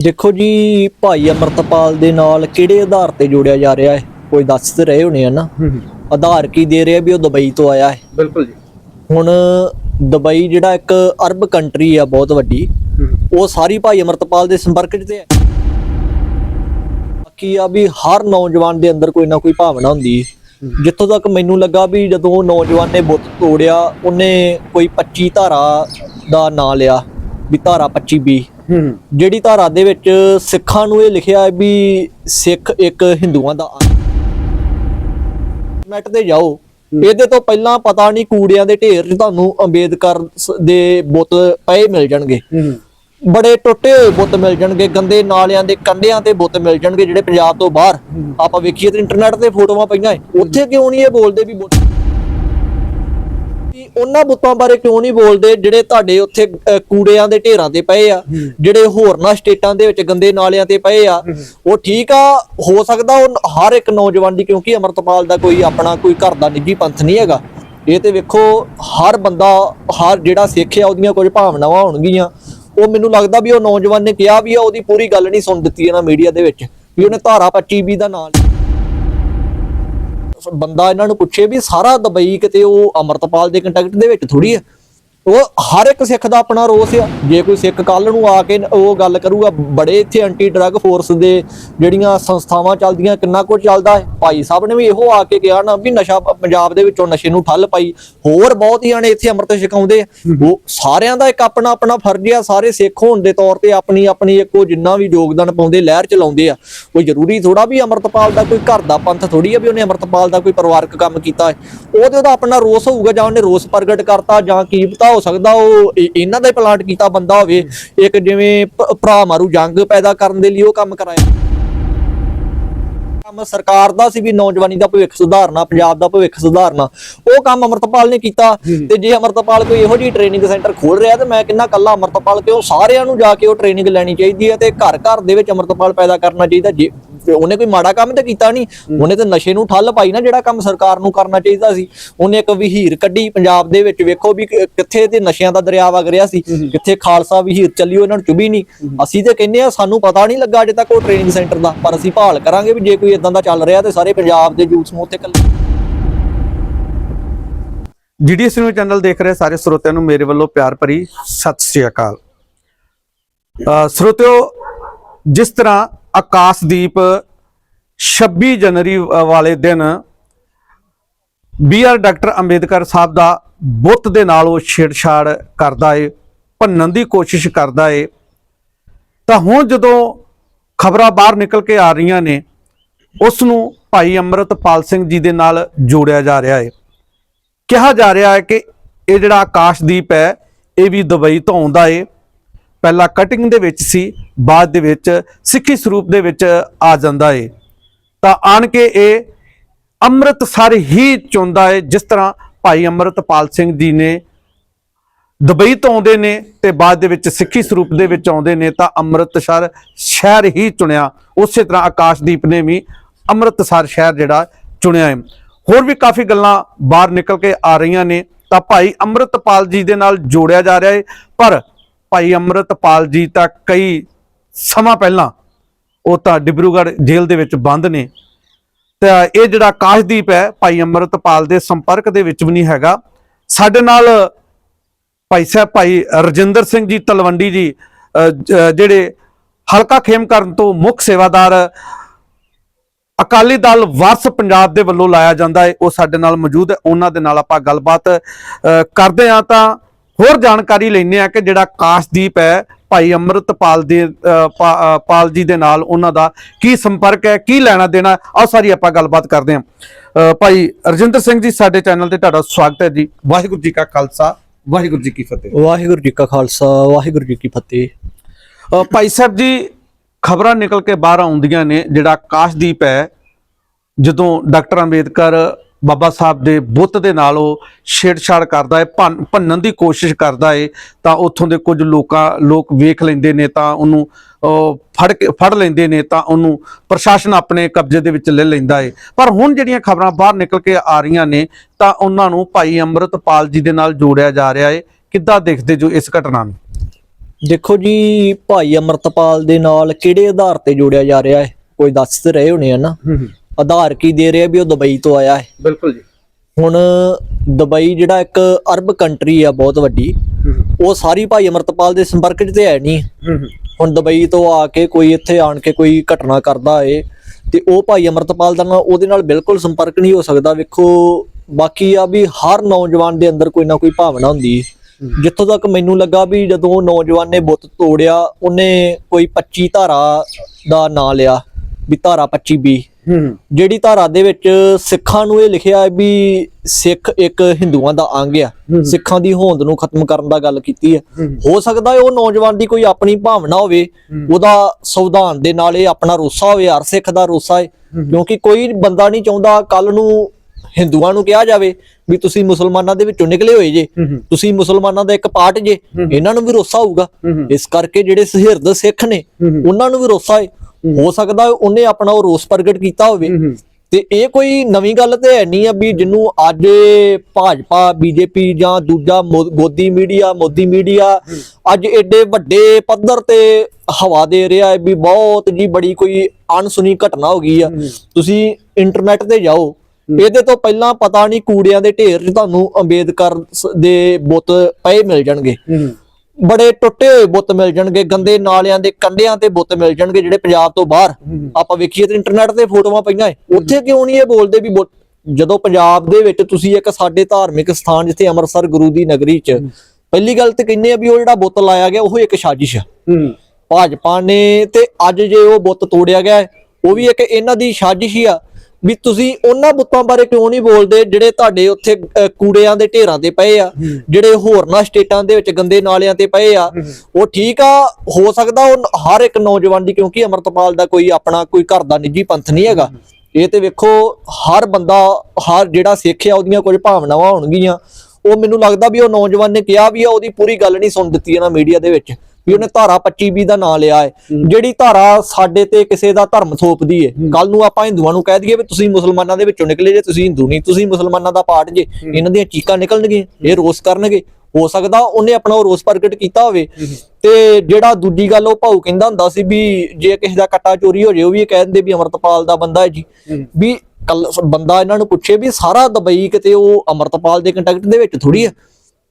ਦੇਖੋ ਜੀ ਭਾਈ ਅਮਰਤਪਾਲ ਦੇ ਨਾਲ ਕਿਹੜੇ ਆਧਾਰ ਤੇ ਜੋੜਿਆ ਜਾ ਰਿਹਾ ਹੈ? ਕੋਈ ਦੱਸ ਤੇ ਰਹੇ ਹੋਣੇ ਆ ਨਾ। ਆਧਾਰ ਕੀ ਦੇ ਰਿਹਾ ਵੀ ਉਹ ਦੁਬਈ ਤੋਂ ਆਇਆ ਹੈ? ਬਿਲਕੁਲ ਜੀ। ਹੁਣ ਦੁਬਈ ਜਿਹੜਾ ਇੱਕ ਅਰਬ ਕੰਟਰੀ ਆ ਬਹੁਤ ਵੱਡੀ ਉਹ ਸਾਰੀ ਭਾਈ ਅਮਰਤਪਾਲ ਦੇ ਸੰਪਰਕ 'ਚ ਤੇ ਹੈ। ਬਾਕੀ ਆ ਵੀ ਹਰ ਨੌਜਵਾਨ ਦੇ ਅੰਦਰ ਕੋਈ ਨਾ ਕੋਈ ਭਾਵਨਾ ਹੁੰਦੀ ਜਿੱਥੋਂ ਤੱਕ ਮੈਨੂੰ ਲੱਗਾ ਵੀ ਜਦੋਂ ਨੌਜਵਾਨ ਨੇ ਬੁੱਤ ਤੋੜਿਆ ਉਹਨੇ ਕੋਈ 25 ਧਾਰਾ ਦਾ ਨਾਂ ਲਿਆ ਵੀ ਧਾਰਾ 25 ਬੀ। ਜਿਹੜੀ ਧਾਰਾ ਦੇ ਵਿੱਚ ਸਿੱਖਾਂ ਨੂੰ ਇਹ ਲਿਖਿਆ ਹੈ ਵੀ ਸਿੱਖ ਇੱਕ ਹਿੰਦੂਆਂ ਦਾ ਮੈਟ ਤੇ ਜਾਓ। ਇਹਦੇ ਤੋਂ ਪਹਿਲਾਂ ਪਤਾ ਨਹੀਂ ਕੂੜਿਆਂ ਦੇ ਢੇਰ 'ਚ ਤੁਹਾਨੂੰ ਅੰਬੇਦਕਰ ਦੇ ਬੁੱਤ ਪਏ ਮਿਲ ਜਾਣਗੇ। ਬੜੇ ਟੁੱਟੇ ਹੋਏ ਬੁੱਤ ਮਿਲ ਜਾਣਗੇ ਗੰਦੇ ਨਾਲਿਆਂ ਦੇ ਕੰਢਿਆਂ ਤੇ ਬੁੱਤ ਮਿਲ ਜਾਣਗੇ ਜਿਹੜੇ ਪੰਜਾਬ ਤੋਂ ਬਾਹਰ। ਆਪਾਂ ਵੇਖੀਏ ਤੇ ਇੰਟਰਨੈਟ ਤੇ ਫੋਟੋਆਂ ਪਈਆਂ ਉੱਥੇ ਕਿਉਂ ਨਹੀਂ ਇਹ ਬੋਲਦੇ ਵੀ ਬੁੱਤ ਉਹਨਾਂ ਬੁੱਤਾਂ ਬਾਰੇ ਕਿਉਂ ਨਹੀਂ ਬੋਲਦੇ? ਜਿਹੜੇ ਤੁਹਾਡੇ ਉੱਥੇ ਕੂੜਿਆਂ ਦੇ ਢੇਰਾਂ ਤੇ ਪਏ ਆ ਜਿਹੜੇ ਹੋਰਨਾਂ ਸਟੇਟਾਂ ਦੇ ਵਿੱਚ ਗੰਦੇ ਨਾਲਿਆਂ ਤੇ ਪਏ ਆ ਉਹ ਠੀਕ ਆ ਹੋ ਸਕਦਾ ਉਹ ਹਰ ਇੱਕ ਨੌਜਵਾਨ ਦੀ ਕਿਉਂਕਿ ਅਮਰਤਪਾਲ ਦਾ ਕੋਈ ਆਪਣਾ ਕੋਈ ਘਰ ਦਾ ਨਿੱਜੀ ਪੰਥ ਨਹੀਂ ਹੈਗਾ। ਇਹ ਤੇ ਵੇਖੋ ਹਰ ਬੰਦਾ ਹਰ ਜਿਹੜਾ ਸਿੱਖ ਆ ਉਹਦੀਆਂ ਕੁਝ ਭਾਵਨਾਵਾਂ ਹੋਣਗੀਆਂ। ਉਹ ਮੈਨੂੰ ਲੱਗਦਾ ਵੀ ਉਹ ਨੌਜਵਾਨ ਨੇ ਕਿਹਾ ਵੀ ਆ ਉਹਦੀ ਪੂਰੀ ਗੱਲ ਨਹੀਂ ਸੁਣ ਦਿੱਤੀ ਇਹਨਾਂ ਮੀਡੀਆ ਦੇ ਵਿੱਚ ਵੀ ਉਹਨੇ ਧਾਰਾ 25 ਵੀ ਦਾ ਨਾਂ ਬੰਦਾ ਇਹਨਾਂ ਨੂੰ ਪੁੱਛੇ ਵੀ ਸਾਰਾ ਦੁਬਈ ਕਿਤੇ ਉਹ ਅਮਰਤਪਾਲ ਦੇ ਕੰਟੈਕਟ ਦੇ ਵਿੱਚ ਥੋੜੀ ਹੈ? ਉਹ ਹਰ ਇੱਕ ਸਿੱਖ ਦਾ ਆਪਣਾ ਰੋਸ ਆ। ਜੇ ਕੋਈ ਸਿੱਖ ਕੱਲ ਨੂੰ ਆ ਕੇ ਉਹ ਗੱਲ ਕਰੂਗਾ ਬੜੇ ਇੱਥੇ ਐਂਟੀ ਡਰੱਗ ਫੋਰਸ ਦੇ ਜਿਹੜੀਆਂ ਸੰਸਥਾਵਾਂ ਚੱਲਦੀਆਂ ਕਿੰਨਾ ਕੁਝ ਚੱਲਦਾ ਹੈ। ਭਾਈ ਸਾਹਿਬ ਨੇ ਵੀ ਇਹੋ ਆ ਕੇ ਕਿਹਾ ਨਾ ਵੀ ਨਸ਼ਾ ਪੰਜਾਬ ਦੇ ਵਿੱਚੋਂ ਨਸ਼ੇ ਨੂੰ ਠੱਲ ਪਾਈ। ਹੋਰ ਬਹੁਤ ਹੀ ਆਣੇ ਇੱਥੇ ਅੰਮ੍ਰਿਤ ਛਕਾਉਂਦੇ ਉਹ ਸਾਰਿਆਂ ਦਾ ਇੱਕ ਆਪਣਾ ਆਪਣਾ ਫਰਜ਼ ਆ। ਸਾਰੇ ਸਿੱਖ ਹੋਣ ਦੇ ਤੌਰ ਤੇ ਆਪਣੀ ਆਪਣੀ ਇੱਕੋ ਜਿੰਨਾ ਵੀ ਯੋਗਦਾਨ ਪਾਉਂਦੇ ਲਹਿਰ ਚਲਾਉਂਦੇ ਆ। ਕੋਈ ਜ਼ਰੂਰੀ ਥੋੜਾ ਵੀ ਅਮਰਤਪਾਲ ਦਾ ਕੋਈ ਘਰ ਦਾ ਪੰਥ ਥੋੜੀ ਆ ਵੀ ਉਹਨੇ ਅਮਰਤਪਾਲ ਦਾ ਕੋਈ ਪਰਿਵਾਰਕ ਕੰਮ ਕੀਤਾ ਹੈ। ਉਹਦੇ ਉਹਦਾ ਆਪਣਾ ਰੋਸ ਹੋਊਗਾ ਜਾਂ ਉਹਨੇ ਰੋਸ ਪ੍ਰਗਟ ਕਰਤਾ ਜਾਂ ਕੀ ਪਤਾ ਹੋ ਸਕਦਾ ਉਹ ਇਹ- ਇਹਨਾਂ ਦਾ ਹੀ ਪਲਾਂਟ ਕੀਤਾ ਬੰਦਾ ਹੋਵੇ। ਇੱਕ ਜਿਵੇਂ ਭ- ਭਰਾ ਮਾਰੂ ਜੰਗ ਪੈਦਾ ਕਰਨ ਦੇ ਲਈ ਉਹ ਕੰਮ ਕਰਾਇਆ। ਕੰਮ ਸਰਕਾਰ ਦਾ ਸੀ ਵੀ ਨੌਜਵਾਨੀ ਦਾ ਭਵਿੱਖ ਸੁਧਾਰਨਾ ਪੰਜਾਬ ਦਾ ਭਵਿੱਖ ਸੁਧਾਰਨਾ। ਉਹ ਕੰਮ ਅਮਰਤਪਾਲ ਨੇ ਕੀਤਾ ਤੇ ਜੇ ਅਮਰਤਪਾਲ ਕੋਈ ਇਹੋ ਜਿਹੀ ਟ੍ਰੇਨਿੰਗ ਸੈਂਟਰ ਖੋਲ ਰਿਹਾ ਤੇ ਮੈਂ ਕਿੰਨਾ ਕੱਲਾ ਅਮਰਤਪਾਲ ਕਿਉਂ? ਸਾਰਿਆਂ ਨੂੰ ਜਾ ਕੇ ਉਹ ਟ੍ਰੇਨਿੰਗ ਲੈਣੀ ਚਾਹੀਦੀ ਹੈ ਤੇ ਘਰ ਘਰ ਦੇ ਵਿੱਚ ਅਮਰਤਪਾਲ ਪੈਦਾ ਕਰਨਾ ਚਾਹੀਦਾ। ਜੇ ਉਹਨੇ ਕੋਈ ਮਾੜਾ ਕੰਮ ਤਾਂ ਕੀਤਾ ਨਹੀਂ। ਉਹਨੇ ਤਾਂ ਨਸ਼ੇ ਨੂੰ ਠੱਲ ਪਾਈ ਨਾ ਜਿਹੜਾ ਕੰਮ ਸਰਕਾਰ ਨੂੰ ਕਰਨਾ ਚਾਹੀਦਾ ਸੀ। ਉਹਨੇ ਇੱਕ ਵਹੀਰ ਕੱਢੀ ਪੰਜਾਬ ਦੇ ਵਿੱਚ। ਵੇਖੋ ਵੀ ਕਿੱਥੇ ਤੇ ਨਸ਼ਿਆਂ ਦਾ ਦਰਿਆ ਵਗ ਰਿਹਾ ਸੀ। ਕਿੱਥੇ ਖਾਲਸਾ ਵਹੀਰ ਚੱਲੀ ਉਹ ਇਹਨਾਂ ਨੂੰ ਚੁਬੀ ਨਹੀਂ। ਅਸੀਂ ਤੇ ਕਹਿੰਦੇ ਆ ਸਾਨੂੰ ਪਤਾ ਨਹੀਂ ਲੱਗਾ ਅਜੇ ਤੱਕ ਉਹ ਟ੍ਰੇਨਿੰਗ ਸੈਂਟਰ ਦਾ। ਪਰ ਅਸੀਂ ਭਾਲ ਕਰਾਂਗੇ ਵੀ ਜੇ ਕੋਈ ਇਦਾਂ ਦਾ ਚੱਲ ਰਿਹਾ ਤੇ ਸਾਰੇ ਪੰਜਾਬ ਦੇ ਯੂਥ ਨੂੰ ਉੱਥੇ ਕੱਲ ਜੀਡੀਐਸ ਨਿਊਜ਼ ਚੈਨਲ ਦੇਖ ਰਹੇ ਸਾਰੇ ਸਰੋਤਿਆਂ ਨੂੰ ਮੇਰੇ ਵੱਲੋਂ ਪਿਆਰ ਭਰੀ ਸਤਿ ਸ੍ਰੀ ਅਕਾਲ। ਸਰੋਤਿਓ ਜਿਸ ਤਰ੍ਹਾਂ ਆਕਾਸ਼ਦੀਪ 26 ਜਨਵਰੀ ਵਾਲੇ ਦਿਨ B R doctor Ambedkar Sahib ਦਾ ਬੁੱਤ ਦੇ ਨਾਲ ਉਹ ਛੇੜਛਾੜ ਕਰਦਾ ਏ, ਭੰਨਣ ਦੀ ਕੋਸ਼ਿਸ਼ ਕਰਦਾ ਏ। ਤਾਂ ਹੁਣ ਜਦੋਂ ਖਬਰਾਂ ਬਾਹਰ ਨਿਕਲ ਕੇ ਆ ਰਹੀਆਂ ਨੇ ਉਸ ਨੂੰ ਭਾਈ ਅੰਮ੍ਰਿਤਪਾਲ ਸਿੰਘ ਜੀ ਦੇ ਨਾਲ ਜੋੜਿਆ ਜਾ ਰਿਹਾ ਏ। ਕਿਹਾ ਜਾ ਰਿਹਾ ਹੈ ਕਿ ਇਹ ਜਿਹੜਾ ਆਕਾਸ਼ਦੀਪ ਹੈ, ਇਹ ਵੀ ਦੁਬਈ ਤੋਂ ਆਉਂਦਾ ਏ। ਪਹਿਲਾਂ ਕਟਿੰਗ ਦੇ ਵਿੱਚ ਸੀ ਬਾਅਦ ਦੇ ਵਿੱਚ, ਸਿੱਖੀ ਸਰੂਪ ਦੇ ਵਿੱਚ ਆ ਜਾਂਦਾ ਏ। ਤਾਂ ਆਣ ਕੇ ਇਹ ਅੰਮ੍ਰਿਤਸਰ ਹੀ ਚੁੰਦਾ ਏ, ਜਿਸ ਤਰ੍ਹਾਂ ਭਾਈ ਅੰਮ੍ਰਿਤਪਾਲ ਸਿੰਘ ਜੀ ਨੇ ਦੁਬਈ ਤੋਂ ਆਉਂਦੇ ਨੇ ਤੇ ਬਾਅਦ ਦੇ ਵਿੱਚ ਸਿੱਖੀ ਸਰੂਪ ਦੇ ਵਿੱਚ ਆਉਂਦੇ ਨੇ, ਤਾਂ ਅੰਮ੍ਰਿਤਸਰ ਸ਼ਹਿਰ ਹੀ ਚੁਣਿਆ। ਉਸੇ ਤਰ੍ਹਾਂ ਆਕਾਸ਼ਦੀਪ ਨੇ ਵੀ ਅੰਮ੍ਰਿਤਸਰ ਸ਼ਹਿਰ ਜਿਹੜਾ ਚੁਣਿਆ ਹੈ ਹੋਰ ਵੀ ਕਾਫੀ ਗੱਲਾਂ ਬਾਹਰ ਨਿਕਲ ਕੇ ਆ ਰਹੀਆਂ ਨੇ। ਤਾਂ ਭਾਈ ਅੰਮ੍ਰਿਤਪਾਲ ਜੀ ਦੇ ਨਾਲ ਜੋੜਿਆ ਜਾ ਰਿਹਾ ਹੈ ਪਰ ਭਾਈ ਅੰਮ੍ਰਿਤਪਾਲ ਜੀ ਤਾਂ ਕਈ ਸਮਾਂ ਪਹਿਲਾਂ ਉਹ ਤਾਂ ਡਿਬਰੂਗੜ੍ਹ ਜੇਲ੍ਹ ਦੇ ਵਿੱਚ ਬੰਦ ਨੇ। ਤਾਂ ਇਹ ਜਿਹੜਾ ਆਕਾਸ਼ਦੀਪ ਹੈ ਭਾਈ ਅੰਮ੍ਰਿਤਪਾਲ ਦੇ ਸੰਪਰਕ ਦੇ ਵਿੱਚ ਵੀ ਨਹੀਂ ਹੈਗਾ। ਸਾਡੇ ਨਾਲ ਭਾਈ ਸਾਹਿਬ ਭਾਈ ਰਜਿੰਦਰ ਸਿੰਘ ਜੀ ਤਲਵੰਡੀ ਜੀ ਜਿਹੜੇ ਹਲਕਾ ਖੇਮ ਕਰਨ ਤੋਂ ਮੁੱਖ ਸੇਵਾਦਾਰ ਅਕਾਲੀ ਦਲ ਵਾਰਸ ਪੰਜਾਬ ਦੇ ਵੱਲੋਂ ਲਾਇਆ ਜਾਂਦਾ ਹੈ। ਉਹ ਸਾਡੇ ਨਾਲ ਮੌਜੂਦ ਹੈ। ਉਹਨਾਂ ਦੇ ਨਾਲ ਆਪਾਂ ਗੱਲਬਾਤ ਅ, ਕਰਦੇ ਹਾਂ ਤਾਂ ਹੋਰ ਜਾਣਕਾਰੀ ਲੈਣੇ ਆ ਕਿ ਜਿਹੜਾ ਕਾਸ਼ਦੀਪ ਹੈ ਭਾਈ ਅੰਮ੍ਰਿਤਪਾਲ ਦੇ ਪਾਲ ਜੀ ਦੇ ਨਾਲ ਉਹਨਾਂ ਦਾ ਕੀ ਸੰਪਰਕ ਹੈ ਕੀ ਲੈਣਾ ਦੇਣਾ ਆਓ ਸਾਰੀ ਆਪਾਂ ਗੱਲਬਾਤ ਕਰਦੇ ਹਾਂ। ਭਾਈ ਰਜਿੰਦਰ ਸਿੰਘ ਜੀ ਸਾਡੇ ਚੈਨਲ ਤੇ ਤੁਹਾਡਾ ਸਵਾਗਤ ਹੈ ਜੀ। ਵਾਹਿਗੁਰੂ ਜੀ ਕਾ ਖਾਲਸਾ ਵਾਹਿਗੁਰੂ ਜੀ ਕੀ ਫਤਿਹ। ਵਾਹਿਗੁਰੂ ਜੀ ਕਾ ਖਾਲਸਾ ਵਾਹਿਗੁਰੂ ਜੀ ਕੀ ਫਤਿਹ। ਭਾਈ ਸਾਹਿਬ ਜੀ ਖਬਰਾਂ ਨਿਕਲ ਕੇ ਬਾਹਰ ਆਉਂਦੀਆਂ ਨੇ ਜਿਹੜਾ ਆਕਾਸ਼ਦੀਪ ਹੈ ਜਦੋਂ ਡਾਕਟਰ ਅੰਬੇਦਕਰ ਬਾਬਾ ਸਾਹਿਬ ਦੇ ਬੁੱਤ ਦੇ ਨਾਲ ਉਹ ਛੇੜਛਾੜ ਕਰਦਾ ਹੈ ਭੰਨ- ਭੰਨਣ ਦੀ ਕੋਸ਼ਿਸ਼ ਕਰਦਾ ਹੈ ਤਾਂ ਉੱਥੋਂ ਦੇ ਕੁਝ ਲੋਕਾਂ ਲੋਕ ਵੇਖ ਲੈਂਦੇ ਨੇ ਤਾਂ ਉਹਨੂੰ ਫੜ ਕੇ ਫੜ ਲੈਂਦੇ ਨੇ ਤਾਂ ਉਹਨੂੰ ਪ੍ਰਸ਼ਾਸਨ ਆਪਣੇ ਕਬਜ਼ੇ ਦੇ ਵਿੱਚ ਲੈ ਲੈਂਦਾ ਹੈ। ਪਰ ਹੁਣ ਜਿਹੜੀਆਂ ਖਬਰਾਂ ਬਾਹਰ ਨਿਕਲ ਕੇ ਆ ਰਹੀਆਂ ਨੇ ਤਾਂ ਉਹਨਾਂ ਨੂੰ ਭਾਈ ਅੰਮ੍ਰਿਤਪਾਲ ਜੀ ਦੇ ਨਾਲ ਜੋੜਿਆ ਜਾ ਰਿਹਾ ਹੈ। ਕਿੱਦਾਂ ਦੇਖਦੇ ਜੋ ਇਸ ਘਟਨਾ ਨੂੰ? ਦੇਖੋ ਜੀ ਭਾਈ ਅਮਰਤਪਾਲ ਦੇ ਨਾਲ ਕਿਹੜੇ ਆਧਾਰ ਤੇ ਜੋੜਿਆ ਜਾ ਰਿਹਾ ਹੈ? ਕੋਈ ਦੱਸ ਰਹੇ ਹੋਣੇ ਆ ਨਾ। ਆਧਾਰ ਕੀ ਦੇ ਰਿਹਾ ਵੀ ਉਹ ਦੁਬਈ ਤੋਂ ਆਇਆ ਹੈ? ਬਿਲਕੁਲ ਜੀ। ਹੁਣ ਦੁਬਈ ਜਿਹੜਾ ਇੱਕ ਅਰਬ ਕੰਟਰੀ ਆ ਬਹੁਤ ਵੱਡੀ ਉਹ ਸਾਰੀ ਭਾਈ ਅਮਰਤਪਾਲ ਦੇ ਸੰਪਰਕ 'ਚ ਤੇ ਹੈ ਨਹੀਂ। ਹੁਣ ਦੁਬਈ ਤੋਂ ਆ ਕੇ ਕੋਈ ਇੱਥੇ ਆਣ ਕੇ ਕੋਈ ਘਟਨਾ ਕਰਦਾ ਏ ਤੇ ਉਹ ਭਾਈ ਅਮਰਤਪਾਲ ਦਾ ਉਹਦੇ ਨਾਲ ਬਿਲਕੁਲ ਸੰਪਰਕ ਨਹੀਂ ਹੋ ਸਕਦਾ। ਵੇਖੋ ਬਾਕੀ ਆ ਵੀ ਹਰ ਨੌਜਵਾਨ ਦੇ ਅੰਦਰ ਕੋਈ ਨਾ ਕੋਈ ਭਾਵਨਾ ਹੁੰਦੀ ਜਿੱਥੋਂ ਤੱਕ ਮੈਨੂੰ ਲੱਗਾ ਵੀ ਜਦੋਂ ਨੌਜਵਾਨ ਨੇ ਬੁੱਤ ਤੋੜਿਆ ਉਹਨੇ ਕੋਈ 25 ਧਾਰਾ ਦਾ ਨਾਂ ਲਿਆ। ਵੀ ਧਾਰਾ 25 ਬੀ। ਜਿਹੜੀ ਧਾਰਾ ਦੇ ਵਿੱਚ ਸਿੱਖਾਂ ਨੂੰ ਇਹ ਲਿਖਿਆ ਹੈ ਵੀ ਸਿੱਖ ਇੱਕ ਹਿੰਦੂਆਂ ਦਾ ਅੰਗ ਆ। ਸਿੱਖਾਂ ਦੀ ਹੋਂਦ ਨੂੰ ਖਤਮ ਕਰਨ ਦਾ ਗੱਲ ਕੀਤੀ ਹੈ। ਹੋ ਸਕਦਾ ਹੈ ਉਹ ਨੌਜਵਾਨ ਦੀ ਕੋਈ ਆਪਣੀ ਭਾਵਨਾ ਹੋਵੇ ਉਹਦਾ ਸੰਵਿਧਾਨ ਦੇ ਨਾਲ ਇਹ ਆਪਣਾ ਰੋਸਾ ਹੋਵੇ ਹਰ ਸਿੱਖ ਦਾ ਰੋਸਾ ਹੈ। ਕਿਉਂਕਿ ਕੋਈ ਬੰਦਾ ਨਹੀਂ ਚਾਹੁੰਦਾ ਕੱਲ ਨੂੰ ਹਿੰਦੂਆਂ ਨੂੰ ਕਿਹਾ ਜਾਵੇ ਵੀ ਤੁਸੀਂ ਮੁਸਲਮਾਨਾਂ ਦੇ ਵਿੱਚੋਂ ਨਿਕਲੇ ਹੋਏ ਜੇ ਤੁਸੀਂ ਮੁਸਲਮਾਨਾਂ ਦਾ ਇੱਕ ਪਾਰਟ ਜੇ ਇਹਨਾਂ ਨੂੰ ਵੀ ਰੋਸਾ ਹੋਊਗਾ। ਇਸ ਕਰਕੇ ਜਿਹੜੇ ਸਹਿਰਦ ਸਿੱਖ ਨੇ ਉਹਨਾਂ ਨੂੰ ਵੀ ਰੋਸਾ ਹੈ। ਹੋ। ਸਕਦਾ ਉਹਨੇ ਆਪਣਾ ਉਹ ਰੋਸ ਪ੍ਰਗਟ ਕੀਤਾ ਹੋਵੇ। ਤੇ ਇਹ ਕੋਈ ਨਵੀਂ ਗੱਲ ਤੇ ਹੈ ਨਹੀਂ ਆ ਵੀ ਜਿਹਨੂੰ ਅੱਜ ਭਾਜਪਾ ਬੀਜੇਪੀ ਜਾਂ ਦੂਜਾ ਗੋਦੀ ਮੀਡੀਆ ਮੋਦੀ ਮੀਡੀਆ ਅੱਜ ਐਡੇ ਵੱਡੇ ਪੱਧਰ ਤੇ ਹਵਾ ਦੇ ਰਿਹਾ ਹੈ ਵੀ ਬਹੁਤ ਜੀ ਬੜੀ ਕੋਈ ਅਣਸੁਣੀ ਘਟਨਾ ਹੋ ਗਈ ਆ। ਤੁਸੀਂ ਇੰਟਰਨੈਟ ਤੇ ਜਾਓ। ਇਹਦੇ ਤੋਂ ਪਹਿਲਾਂ ਪਤਾ ਨਹੀਂ ਕੂੜਿਆਂ ਦੇ ਢੇਰ 'ਚ ਤੁਹਾਨੂੰ ਅੰਬੇਦਕਰ ਦੇ ਬੁੱਤ ਪਏ ਮਿਲ ਜਾਣਗੇ। ਬੜੇ ਟੁੱਟੇ ਹੋਏ ਬੁੱਤ ਮਿਲ ਜਾਣਗੇ ਗੰਦੇ ਨਾਲਿਆਂ ਦੇ ਕੰਢਿਆਂ ਤੇ ਬੁੱਤ ਮਿਲ ਜਾਣਗੇ ਜਿਹੜੇ ਪੰਜਾਬ ਤੋਂ ਬਾਹਰ। ਆਪਾਂ ਵੇਖੀਏ ਤੇ ਇੰਟਰਨੈਟ ਤੇ ਫੋਟੋਆਂ ਪਈਆਂ ਉੱਥੇ ਕਿਉਂ ਨਹੀਂ ਇਹ ਬੋਲਦੇ ਵੀ ਬੁੱਤ- ਜਦੋਂ ਪੰਜਾਬ ਦੇ ਵਿੱਚ ਤੁਸੀਂ ਇੱਕ ਸਾਡੇ ਧਾਰਮਿਕ ਸਥਾਨ ਜਿੱਥੇ ਅੰਮ੍ਰਿਤਸਰ ਗੁਰੂ ਦੀ ਨਗਰੀ 'ਚ ਪਹਿਲੀ ਗੱਲ ਤੇ ਕਹਿੰਦੇ ਆ ਵੀ ਉਹ ਜਿਹੜਾ ਬੁੱਤ ਲਾਇਆ ਗਿਆ ਉਹ ਇੱਕ ਸਾਜ਼ਿਸ਼ ਆ। ਭਾਜਪਾ ਨੇ ਤੇ ਅੱਜ ਜੇ ਉਹ ਬੁੱਤ ਤੋੜਿਆ ਗਿਆ ਉਹ ਵੀ ਇੱਕ ਇਹਨਾਂ ਦੀ ਸਾਜ਼ਿਸ਼ ਹੀ ਆ। ਵੀ ਤੁਸੀਂ ਉਹਨਾਂ ਬੁੱਤਾਂ ਬਾਰੇ ਕਿਉਂ ਨਹੀਂ ਬੋਲਦੇ ਜਿਹੜੇ ਤੁਹਾਡੇ ਉੱਥੇ ਕੂੜਿਆਂ ਦੇ ਢੇਰਾਂ ਤੇ ਪਏ ਆ ਜਿਹੜੇ ਹੋਰਨਾਂ ਸਟੇਟਾਂ ਦੇ ਵਿੱਚ ਗੰਦੇ ਨਾਲਿਆਂ ਤੇ ਪਏ ਆ ਉਹ ਠੀਕ ਆ ਹੋ ਸਕਦਾ ਉਹ ਹਰ ਇੱਕ ਨੌਜਵਾਨ ਦੀ ਕਿਉਂਕਿ ਅਮਰਤਪਾਲ ਦਾ ਕੋਈ ਆਪਣਾ ਕੋਈ ਘਰ ਦਾ ਨਿੱਜੀ ਪੰਥ ਨਹੀਂ ਹੈਗਾ। ਇਹ ਤੇ ਵੇਖੋ ਹਰ ਬੰਦਾ ਹਰ ਜਿਹੜਾ ਸਿੱਖ ਆ ਉਹਦੀਆਂ ਕੁਝ ਭਾਵਨਾਵਾਂ ਹੋਣਗੀਆਂ। ਉਹ ਮੈਨੂੰ ਲੱਗਦਾ ਵੀ ਉਹ ਨੌਜਵਾਨ ਨੇ ਕਿਹਾ ਵੀ ਆ ਉਹਦੀ ਪੂਰੀ ਗੱਲ ਨਹੀਂ ਸੁਣ ਦਿੱਤੀ ਇਹਨਾਂ ਮੀਡੀਆ ਦੇ ਵਿੱਚ। ਵੀ ਉਹਨੇ ਧਾਰਾ 25 ਵੀ ਦਾ ਨਾਂ ਲਿਆ ਹੈ। ਜਿਹੜੀ ਧਾਰਾ ਸਾਡੇ ਤੇ ਕਿਸੇ ਦਾ ਧਰਮ ਥੋਪਦੀ ਹੈ। ਕੱਲ ਨੂੰ ਆਪਾਂ ਹਿੰਦੂਆਂ ਨੂੰ ਕਹਿ ਦਈਏ ਵੀ ਤੁਸੀਂ ਮੁਸਲਮਾਨਾਂ ਦੇ ਵਿੱਚੋਂ ਨਿਕਲੇ ਜੇ ਤੁਸੀਂ ਹਿੰਦੂ ਨਹੀਂ ਤੁਸੀਂ ਮੁਸਲਮਾਨਾਂ ਦਾ ਪਾਰਟ ਜੇ ਇਹਨਾਂ ਦੀਆਂ ਚੀਕਾਂ ਨਿਕਲਣਗੀਆਂ ਇਹ ਰੋਸ ਕਰਨਗੇ। ਹੋ ਸਕਦਾ ਉਹਨੇ ਆਪਣਾ ਉਹ ਰੋਸ ਪ੍ਰਗਟ ਕੀਤਾ ਹੋਵੇ। ਤੇ ਜਿਹੜਾ ਦੂਜੀ ਗੱਲ ਉਹ ਭਾਊ ਕਹਿੰਦਾ ਹੁੰਦਾ ਸੀ ਵੀ ਜੇ ਕਿਸੇ ਦਾ ਕੱਟਾ ਚੋਰੀ ਹੋ ਜੇ ਉਹ ਵੀ ਇਹ ਕਹਿ ਦਿੰਦੇ ਵੀ ਅਮਰਤਪਾਲ ਦਾ ਬੰਦਾ ਹੈ ਜੀ। ਵੀ ਕੱਲ ਬੰਦਾ ਇਹਨਾਂ ਨੂੰ ਪੁੱਛੇ ਵੀ ਸਾਰਾ ਦੁਬਈ ਕਿਤੇ ਉਹ ਅਮਰਤਪਾਲ ਦੇ ਕੰਟੈਕਟ ਦੇ ਵਿੱਚ ਥੋੜੀ ਆ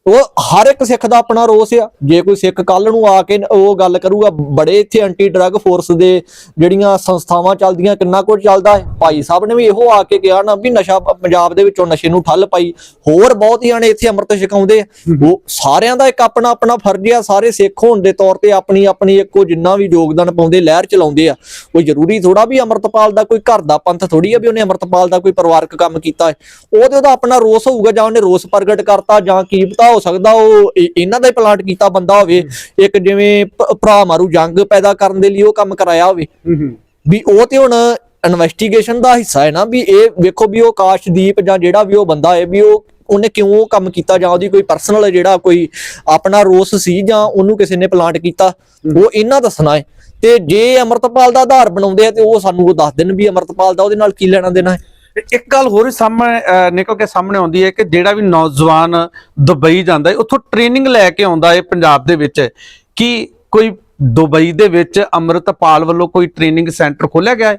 ਉਹ ਹਰ ਇੱਕ ਸਿੱਖ ਦਾ ਆਪਣਾ ਰੋਸ ਆ। ਜੇ ਕੋਈ ਸਿੱਖ ਕੱਲ ਨੂੰ ਆ ਕੇ ਉਹ ਗੱਲ ਕਰੂਗਾ ਬੜੇ ਇੱਥੇ ਐਂਟੀ ਡਰੱਗ ਫੋਰਸ ਦੇ ਜਿਹੜੀਆਂ ਸੰਸਥਾਵਾਂ ਚੱਲਦੀਆਂ ਕਿੰਨਾ ਕੁਝ ਚੱਲਦਾ ਹੈ। ਭਾਈ ਸਾਹਿਬ ਨੇ ਵੀ ਇਹੋ ਆ ਕੇ ਕਿਹਾ ਨਾ ਵੀ ਨਸ਼ਾ ਪੰਜਾਬ ਦੇ ਵਿੱਚੋਂ ਨਸ਼ੇ ਨੂੰ ਠੱਲ ਪਾਈ। ਹੋਰ ਬਹੁਤ ਹੀ ਆਣੇ ਇੱਥੇ ਅੰਮ੍ਰਿਤ ਛਕਾਉਂਦੇ ਉਹ ਸਾਰਿਆਂ ਦਾ ਇੱਕ ਆਪਣਾ ਆਪਣਾ ਫਰਜ਼ ਆ। ਸਾਰੇ ਸਿੱਖ ਹੋਣ ਦੇ ਤੌਰ ਤੇ ਆਪਣੀ ਆਪਣੀ ਇੱਕੋ ਜਿੰਨਾ ਵੀ ਯੋਗਦਾਨ ਪਾਉਂਦੇ ਲਹਿਰ ਚਲਾਉਂਦੇ ਆ। ਕੋਈ ਜ਼ਰੂਰੀ ਥੋੜਾ ਵੀ ਅਮਰਤਪਾਲ ਦਾ ਕੋਈ ਘਰ ਦਾ ਪੰਥ ਥੋੜੀ ਆ ਵੀ ਉਹਨੇ ਅਮਰਤਪਾਲ ਦਾ ਕੋਈ ਪਰਿਵਾਰਕ ਕੰਮ ਕੀਤਾ ਹੈ। ਉਹਦੇ ਉਹਦਾ ਆਪਣਾ ਰੋਸ ਹੋਊਗਾ ਜਾਂ ਉਹਨੇ ਰੋਸ ਪ੍ਰਗਟ ਕਰਤਾ ਜਾਂ ਕੀ ਪਤਾ ਹੋ ਸਕਦਾ ਉਹ ਇਹ- ਇਹਨਾਂ ਦਾ ਹੀ ਪਲਾਂਟ ਕੀਤਾ ਬੰਦਾ ਹੋਵੇ। ਇੱਕ ਜਿਵੇਂ ਭ- ਭਰਾ ਮਾਰੂ ਜੰਗ ਪੈਦਾ ਕਰਨ ਦੇ ਲਈ ਉਹ ਕੰਮ ਕਰਾਇਆ ਹੋਵੇ। ਵੀ ਉਹ ਤੇ ਹੁਣ ਇਨਵੈਸਟੀਗੇਸ਼ਨ ਦਾ ਹਿੱਸਾ ਹੈ ਨਾ ਵੀ ਇਹ ਵੇਖੋ ਵੀ ਉਹ ਕਾਸ਼ਦੀਪ ਜਾਂ ਜਿਹੜਾ ਵੀ ਉਹ ਬੰਦਾ ਹੈ ਵੀ ਉਹ ਉਹਨੇ ਕਿਉਂ ਉਹ ਕੰਮ ਕੀਤਾ ਜਾਂ ਉਹਦੀ ਕੋਈ ਪਰਸਨਲ ਜਿਹੜਾ ਕੋਈ ਆਪਣਾ ਰੋਸ ਸੀ ਜਾਂ ਉਹਨੂੰ ਕਿਸੇ ਨੇ ਪਲਾਂਟ ਕੀਤਾ ਉਹ ਇਹਨਾਂ ਦੱਸਣਾ ਹੈ। ਤੇ ਜੇ ਅਮਰਤਪਾਲ ਦਾ ਆਧਾਰ ਬਣਾਉਂਦੇ ਆ ਤੇ ਉਹ ਸਾਨੂੰ ਉਹ ਦੱਸ ਦੇਣ ਵੀ ਅਮਰਤਪਾਲ ਦਾ ਉਹਦੇ ਨਾਲ ਕੀ ਲੈਣਾ ਦੇਣਾ ਹੈ। ਇੱਕ ਗੱਲ ਹੋਰ ਹੀ ਸਾਹਮਣੇ ਅਹ, ਨਿਕਲ ਕੇ ਸਾਹਮਣੇ ਆਉਂਦੀ ਹੈ ਕਿ ਜਿਹੜਾ ਵੀ ਨੌਜਵਾਨ ਦੁਬਈ ਜਾਂਦਾ ਹੈ ਉੱਥੋਂ ਟ੍ਰੇਨਿੰਗ ਲੈ ਕੇ ਆਉਂਦਾ ਹੈ ਪੰਜਾਬ ਦੇ ਵਿੱਚ ਕੀ ਕੋਈ ਦੁਬਈ ਦੇ ਵਿੱਚ ਅੰਮ੍ਰਿਤਪਾਲ ਵੱਲੋਂ ਕੋਈ ਟ੍ਰੇਨਿੰਗ ਸੈਂਟਰ ਖੋਲਿਆ ਗਿਆ ਹੈ?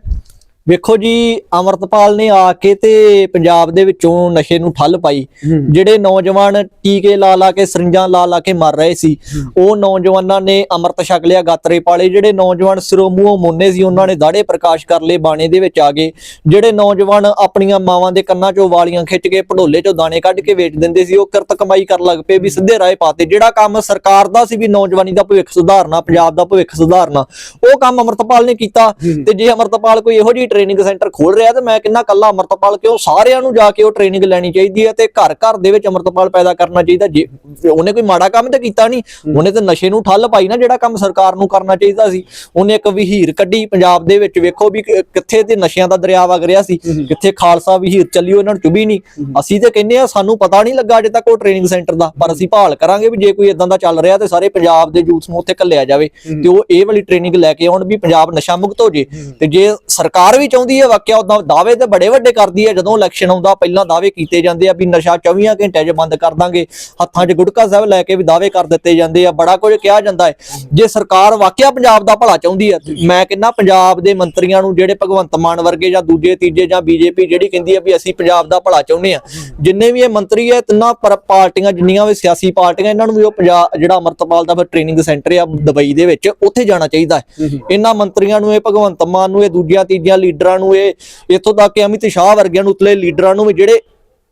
ਵੇਖੋ ਜੀ ਅਮਰਤਪਾਲ ਨੇ ਆ ਕੇ ਤੇ ਪੰਜਾਬ ਦੇ ਵਿੱਚੋਂ ਨਸ਼ੇ ਨੂੰ ਠੱਲ ਪਾਈ। ਜਿਹੜੇ ਨੌਜਵਾਨ ਟੀਕੇ ਲਾ ਲਾ ਕੇ ਸਰਿੰਜਾਂ ਲਾ ਲਾ ਕੇ ਮਰ ਰਹੇ ਸੀ ਉਹ ਨੌਜਵਾਨਾਂ ਨੇ ਅੰਮ੍ਰਿਤ ਛਕ ਲਿਆ ਗਾਤਰੇ ਪਾਲੇ। ਜਿਹੜੇ ਨੌਜਵਾਨ ਸਿਰੋਂ ਮੂੰਹੋਂ ਮੁੰਨੇ ਸੀ ਉਹਨਾਂ ਨੇ ਦਾੜੇ ਪ੍ਰਕਾਸ਼ ਕਰ ਲਏ ਬਾਣੇ ਦੇ ਵਿੱਚ ਆ ਗਏ ਜਿਹੜੇ ਨੌਜਵਾਨ ਆਪਣੀਆਂ ਮਾਵਾਂ ਦੇ ਕੰਨਾਂ 'ਚੋਂ ਵਾਲੀਆਂ ਖਿੱਚ ਕੇ ਭੜੋਲੇ 'ਚੋਂ ਦਾਣੇ ਕੱਢ ਕੇ ਵੇਚ ਦਿੰਦੇ ਸੀ ਉਹ ਕਿਰਤ ਕਮਾਈ ਕਰਨ ਲੱਗ ਪਏ ਵੀ ਸਿੱਧੇ ਰਾਹ ਪਾਤੇ। ਜਿਹੜਾ ਕੰਮ ਸਰਕਾਰ ਦਾ ਸੀ ਵੀ ਨੌਜਵਾਨੀ ਦਾ ਭਵਿੱਖ ਸੁਧਾਰਨਾ ਪੰਜਾਬ ਦਾ ਭਵਿੱਖ ਸੁਧਾਰਨਾ ਉਹ ਕੰਮ ਅਮਰਤਪਾਲ ਨੇ ਕੀਤਾ। ਤੇ ਜੇ ਅਮਰਤਪਾਲ ਕੋਈ ਇਹੋ ਜਿਹੀ ਟ੍ਰੇਨਿੰਗ ਸੈਂਟਰ ਖੋਲ ਰਿਹਾ ਤੇ ਮੈਂ ਕਿੰਨਾ ਕੱਲਾ ਅਮਰਤਪਾਲ ਕਿਉਂ ਸਾਰਿਆਂ ਨੂੰ ਜਾ ਕੇ ਉਹ ਟ੍ਰੇਨਿੰਗ ਲੈਣੀ ਚਾਹੀਦੀ ਹੈ ਤੇ ਘਰ ਘਰ ਦੇ ਵਿੱਚ ਅਮਰਤਪਾਲ ਪੈਦਾ ਕਰਨਾ ਚਾਹੀਦਾ ਜੇ ਉਹਨੇ ਕੋਈ ਮਾੜਾ ਕੰਮ ਤਾਂ ਕੀਤਾ ਨਹੀਂ ਉਹਨੇ ਤਾਂ ਨਸ਼ੇ ਨੂੰ ਠੱਲ ਪਾਈ ਨਾ ਜਿਹੜਾ ਕੰਮ ਸਰਕਾਰ ਨੂੰ ਕਰਨਾ ਚਾਹੀਦਾ ਸੀ। ਉਹਨੇ ਇੱਕ ਵਹੀਰ ਕੱਢੀ ਪੰਜਾਬ ਦੇ ਵਿੱਚ ਵੇਖੋ ਵੀ ਕਿੱਥੇ ਤੇ ਨਸ਼ਿਆਂ ਦਾ ਦਰਿਆ ਵਗ ਰਿਹਾ ਸੀ ਕਿੱਥੇ ਖਾਲਸਾ ਵਹੀਰ ਚੱਲੀ ਉਹਨਾਂ ਨੂੰ ਚੁਬੀ ਨਹੀਂ। ਅਸੀਂ ਤੇ ਕਹਿੰਦੇ ਆ ਸਾਨੂੰ ਪਤਾ ਨਹੀਂ ਲੱਗਾ ਅਜੇ ਤੱਕ ਉਹ ਟ੍ਰੇਨਿੰਗ ਸੈਂਟਰ ਦਾ ਪਰ ਅਸੀਂ ਭਾਲ ਕਰਾਂਗੇ ਵੀ ਜੇ ਕੋਈ ਇਦਾਂ ਦਾ ਚੱਲ ਰਿਹਾ ਤੇ ਸਾਰੇ ਪੰਜਾਬ ਦੇ ਯੂਥ ਨੂੰ ਉੱਥੇ ਘੱਲਿਆ ਜਾਵੇ। ਤੇ ਉਹ ਇਹ ਵਾਲੀ ਟ੍ਰੇਨਿੰਗ ਲੈ ਕੇ ਆਉਣ ਵੀ ਪੰਜਾਬ ਨਸ਼ਾ ਮੁਕਤ ਹੋ ਜੇ। ਤੇ ਜੇ ਸਰਕਾਰ ਵੀ ਚਾਹੁੰਦੀ ਹੈ ਵਾਕਿਆ ਉਦਾਂ ਦਾਅਵੇ ਤੇ ਬੜੇ ਵੱਡੇ ਕਰਦੀ ਹੈ। ਜਦੋਂ ਇਲੈਕਸ਼ਨ ਆਉਂਦਾ ਪਹਿਲਾਂ ਦਾਅਵੇ ਕੀਤੇ ਜਾਂਦੇ ਆ ਵੀ ਨਸ਼ਾ 24 ਘੰਟਿਆਂ 'ਚ ਬੰਦ ਕਰ ਦਾਂਗੇ। ਹੱਥਾਂ 'ਚ ਗੁਟਕਾ ਸਾਹਿਬ ਲੈ ਕੇ ਵੀ ਦਾਅਵੇ ਕਰ ਦਿੱਤੇ ਜਾਂਦੇ ਆ। ਬੜਾ ਕੁਝ ਕਿਹਾ ਜਾਂਦਾ ਹੈ। ਜੇ ਸਰਕਾਰ ਵਾਕਿਆ ਪੰਜਾਬ ਦਾ ਭਲਾ ਚਾਹੁੰਦੀ ਹੈ ਮੈਂ ਕਹਿੰਦਾ ਪੰਜਾਬ ਦੇ ਮੰਤਰੀਆਂ ਨੂੰ ਜਿਹੜੇ ਭਗਵੰਤ ਮਾਨ ਵਰਗੇ ਜਾਂ ਦੂਜੇ ਤੀਜੇ ਜਾਂ ਬੀਜੇਪੀ ਜਿਹੜੀ ਕਹਿੰਦੀ ਹੈ ਵੀ ਅਸੀਂ ਪੰਜਾਬ ਦਾ ਭਲਾ ਚਾਹੁੰਦੇ ਆ ਜਿੰਨੇ ਵੀ ਇਹ ਮੰਤਰੀ ਹੈ ਤਿੰਨਾਂ ਪਰ- ਪਾਰਟੀਆਂ ਜਿੰਨੀਆਂ ਵੀ ਸਿਆਸੀ ਪਾਰਟੀਆਂ ਇਹਨਾਂ ਨੂੰ ਵੀ ਉਹ ਪੰਜਾਬ ਜਿਹੜਾ ਅਮਰਤਪਾਲ ਦਾ ਫਿਰ ਟ੍ਰੇਨਿੰਗ ਸੈਂਟਰ ਆ ਦੁਬਈ ਦੇ ਵਿੱਚ ਉੱਥੇ ਜਾਣਾ ਚਾਹੀਦਾ ਹੈ। ਇਹਨਾਂ ਮੰਤਰੀਆਂ ਨੂੰ ਇਹ ਭਗਵੰਤ ਮਾਨ ਨੂੰ ਇਹ ਦੂਜੀਆਂ ਤੀਜੀਆਂ ਲੀਡਰਾਂ ਨੂੰ ਇਹ ਇੱਥੋਂ ਤੱਕ ਕਿ ਅਮਿਤ ਸ਼ਾਹ ਵਰਗਿਆਂ ਨੂੰ ਉਤਲੇ ਲੀਡਰਾਂ ਨੂੰ ਵੀ ਜਿਹੜੇ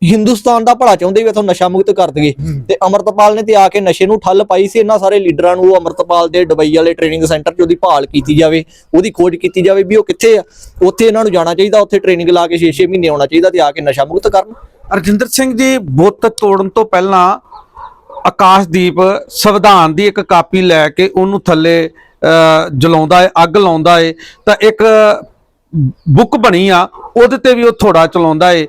ਹਿੰਦੁਸਤਾਨ ਦਾ ਭਲਾ ਚਾਹੁੰਦੇ ਵੀ ਇਥੋਂ ਨਸ਼ਾ ਮੁਕਤ ਕਰ ਦਈਏ। ਤੇ ਅਮਰਤਪਾਲ ਨੇ ਤੇ ਆ ਕੇ ਨਸ਼ੇ ਨੂੰ ਠੱਲ ਪਾਈ ਸੀ ਇਹਨਾਂ ਸਾਰੇ ਲੀਡਰਾਂ ਨੂੰ ਉਹ ਅਮਰਤਪਾਲ ਦੇ ਦੁਬਈ ਵਾਲੇ ਟ੍ਰੇਨਿੰਗ ਸੈਂਟਰ 'ਚ ਉਹਦੀ ਭਾਲ ਕੀਤੀ ਜਾਵੇ ਉਹਦੀ ਖੋਜ ਕੀਤੀ ਜਾਵੇ ਵੀ ਉਹ ਕਿੱਥੇ ਆ। ਉੱਥੇ ਇਹਨਾਂ ਨੂੰ ਜਾਣਾ ਚਾਹੀਦਾ ਉੱਥੇ ਟ੍ਰੇਨਿੰਗ ਲਾ ਕੇ 6-6 ਮਹੀਨੇ ਆਉਣਾ ਚਾਹੀਦਾ ਤੇ ਆ ਕੇ ਨਸ਼ਾ ਮੁਕਤ ਕਰਨ। ਅਰਜਿੰਦਰ ਸਿੰਘ ਜੀ ਬੁੱਤ ਤੋੜਨ ਤੋਂ ਪਹਿਲਾਂ ਆਕਾਸ਼ਦੀਪ ਸੰਵਿਧਾਨ ਦੀ ਇੱਕ ਕਾਪੀ ਲੈ ਕੇ ਉਹਨੂੰ ਥੱਲੇ ਜਲਾਉਂਦਾ ਹੈ ਅੱਗ ਲਾਉਂਦਾ ਹੈ ਤਾਂ ਇੱਕ ਬੁੱਕ ਬਣੀ ਆ ਉਹਦੇ ਤੇ ਵੀ ਉਹ ਥੋੜਾ ਚਲਾਉਂਦਾ ਹੈ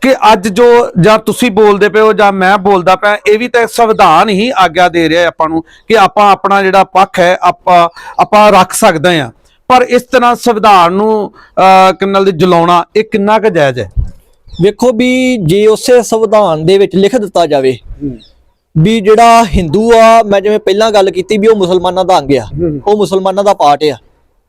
ਕਿ ਅੱਜ ਜੋ ਜਾਂ ਤੁਸੀਂ ਬੋਲਦੇ ਪਏ ਹੋ ਜਾਂ ਮੈਂ ਬੋਲਦਾ ਪਿਆ ਇਹ ਵੀ ਤਾਂ ਸੰਵਿਧਾਨ ਹੀ ਆਗਿਆ ਦੇ ਰਿਹਾ ਹੈ ਆਪਾਂ ਨੂੰ ਕਿ ਆਪਾਂ ਆਪਣਾ ਜਿਹੜਾ ਪੱਖ ਹੈ ਆਪਾਂ ਆਪਾਂ ਰੱਖ ਸਕਦੇ ਹਾਂ। ਪਰ ਇਸ ਤਰ੍ਹਾਂ ਸੰਵਿਧਾਨ ਨੂੰ ਕਿੰਨਲ ਦੀ ਜਲਾਉਣਾ ਇਹ ਕਿੰਨਾ ਕੁ ਜਾਇਜ਼ ਹੈ? ਵੇਖੋ ਵੀ ਜੇ ਉਸੇ ਸੰਵਿਧਾਨ ਦੇ ਵਿੱਚ ਲਿਖ ਦਿੱਤਾ ਜਾਵੇ ਵੀ ਜਿਹੜਾ ਹਿੰਦੂ ਆ ਮੈਂ ਜਿਵੇਂ ਪਹਿਲਾਂ ਗੱਲ ਕੀਤੀ ਵੀ ਉਹ ਮੁਸਲਮਾਨਾਂ ਦਾ ਅੰਗ ਆ ਉਹ ਮੁਸਲਮਾਨਾਂ ਦਾ ਪਾਰਟ ਆ।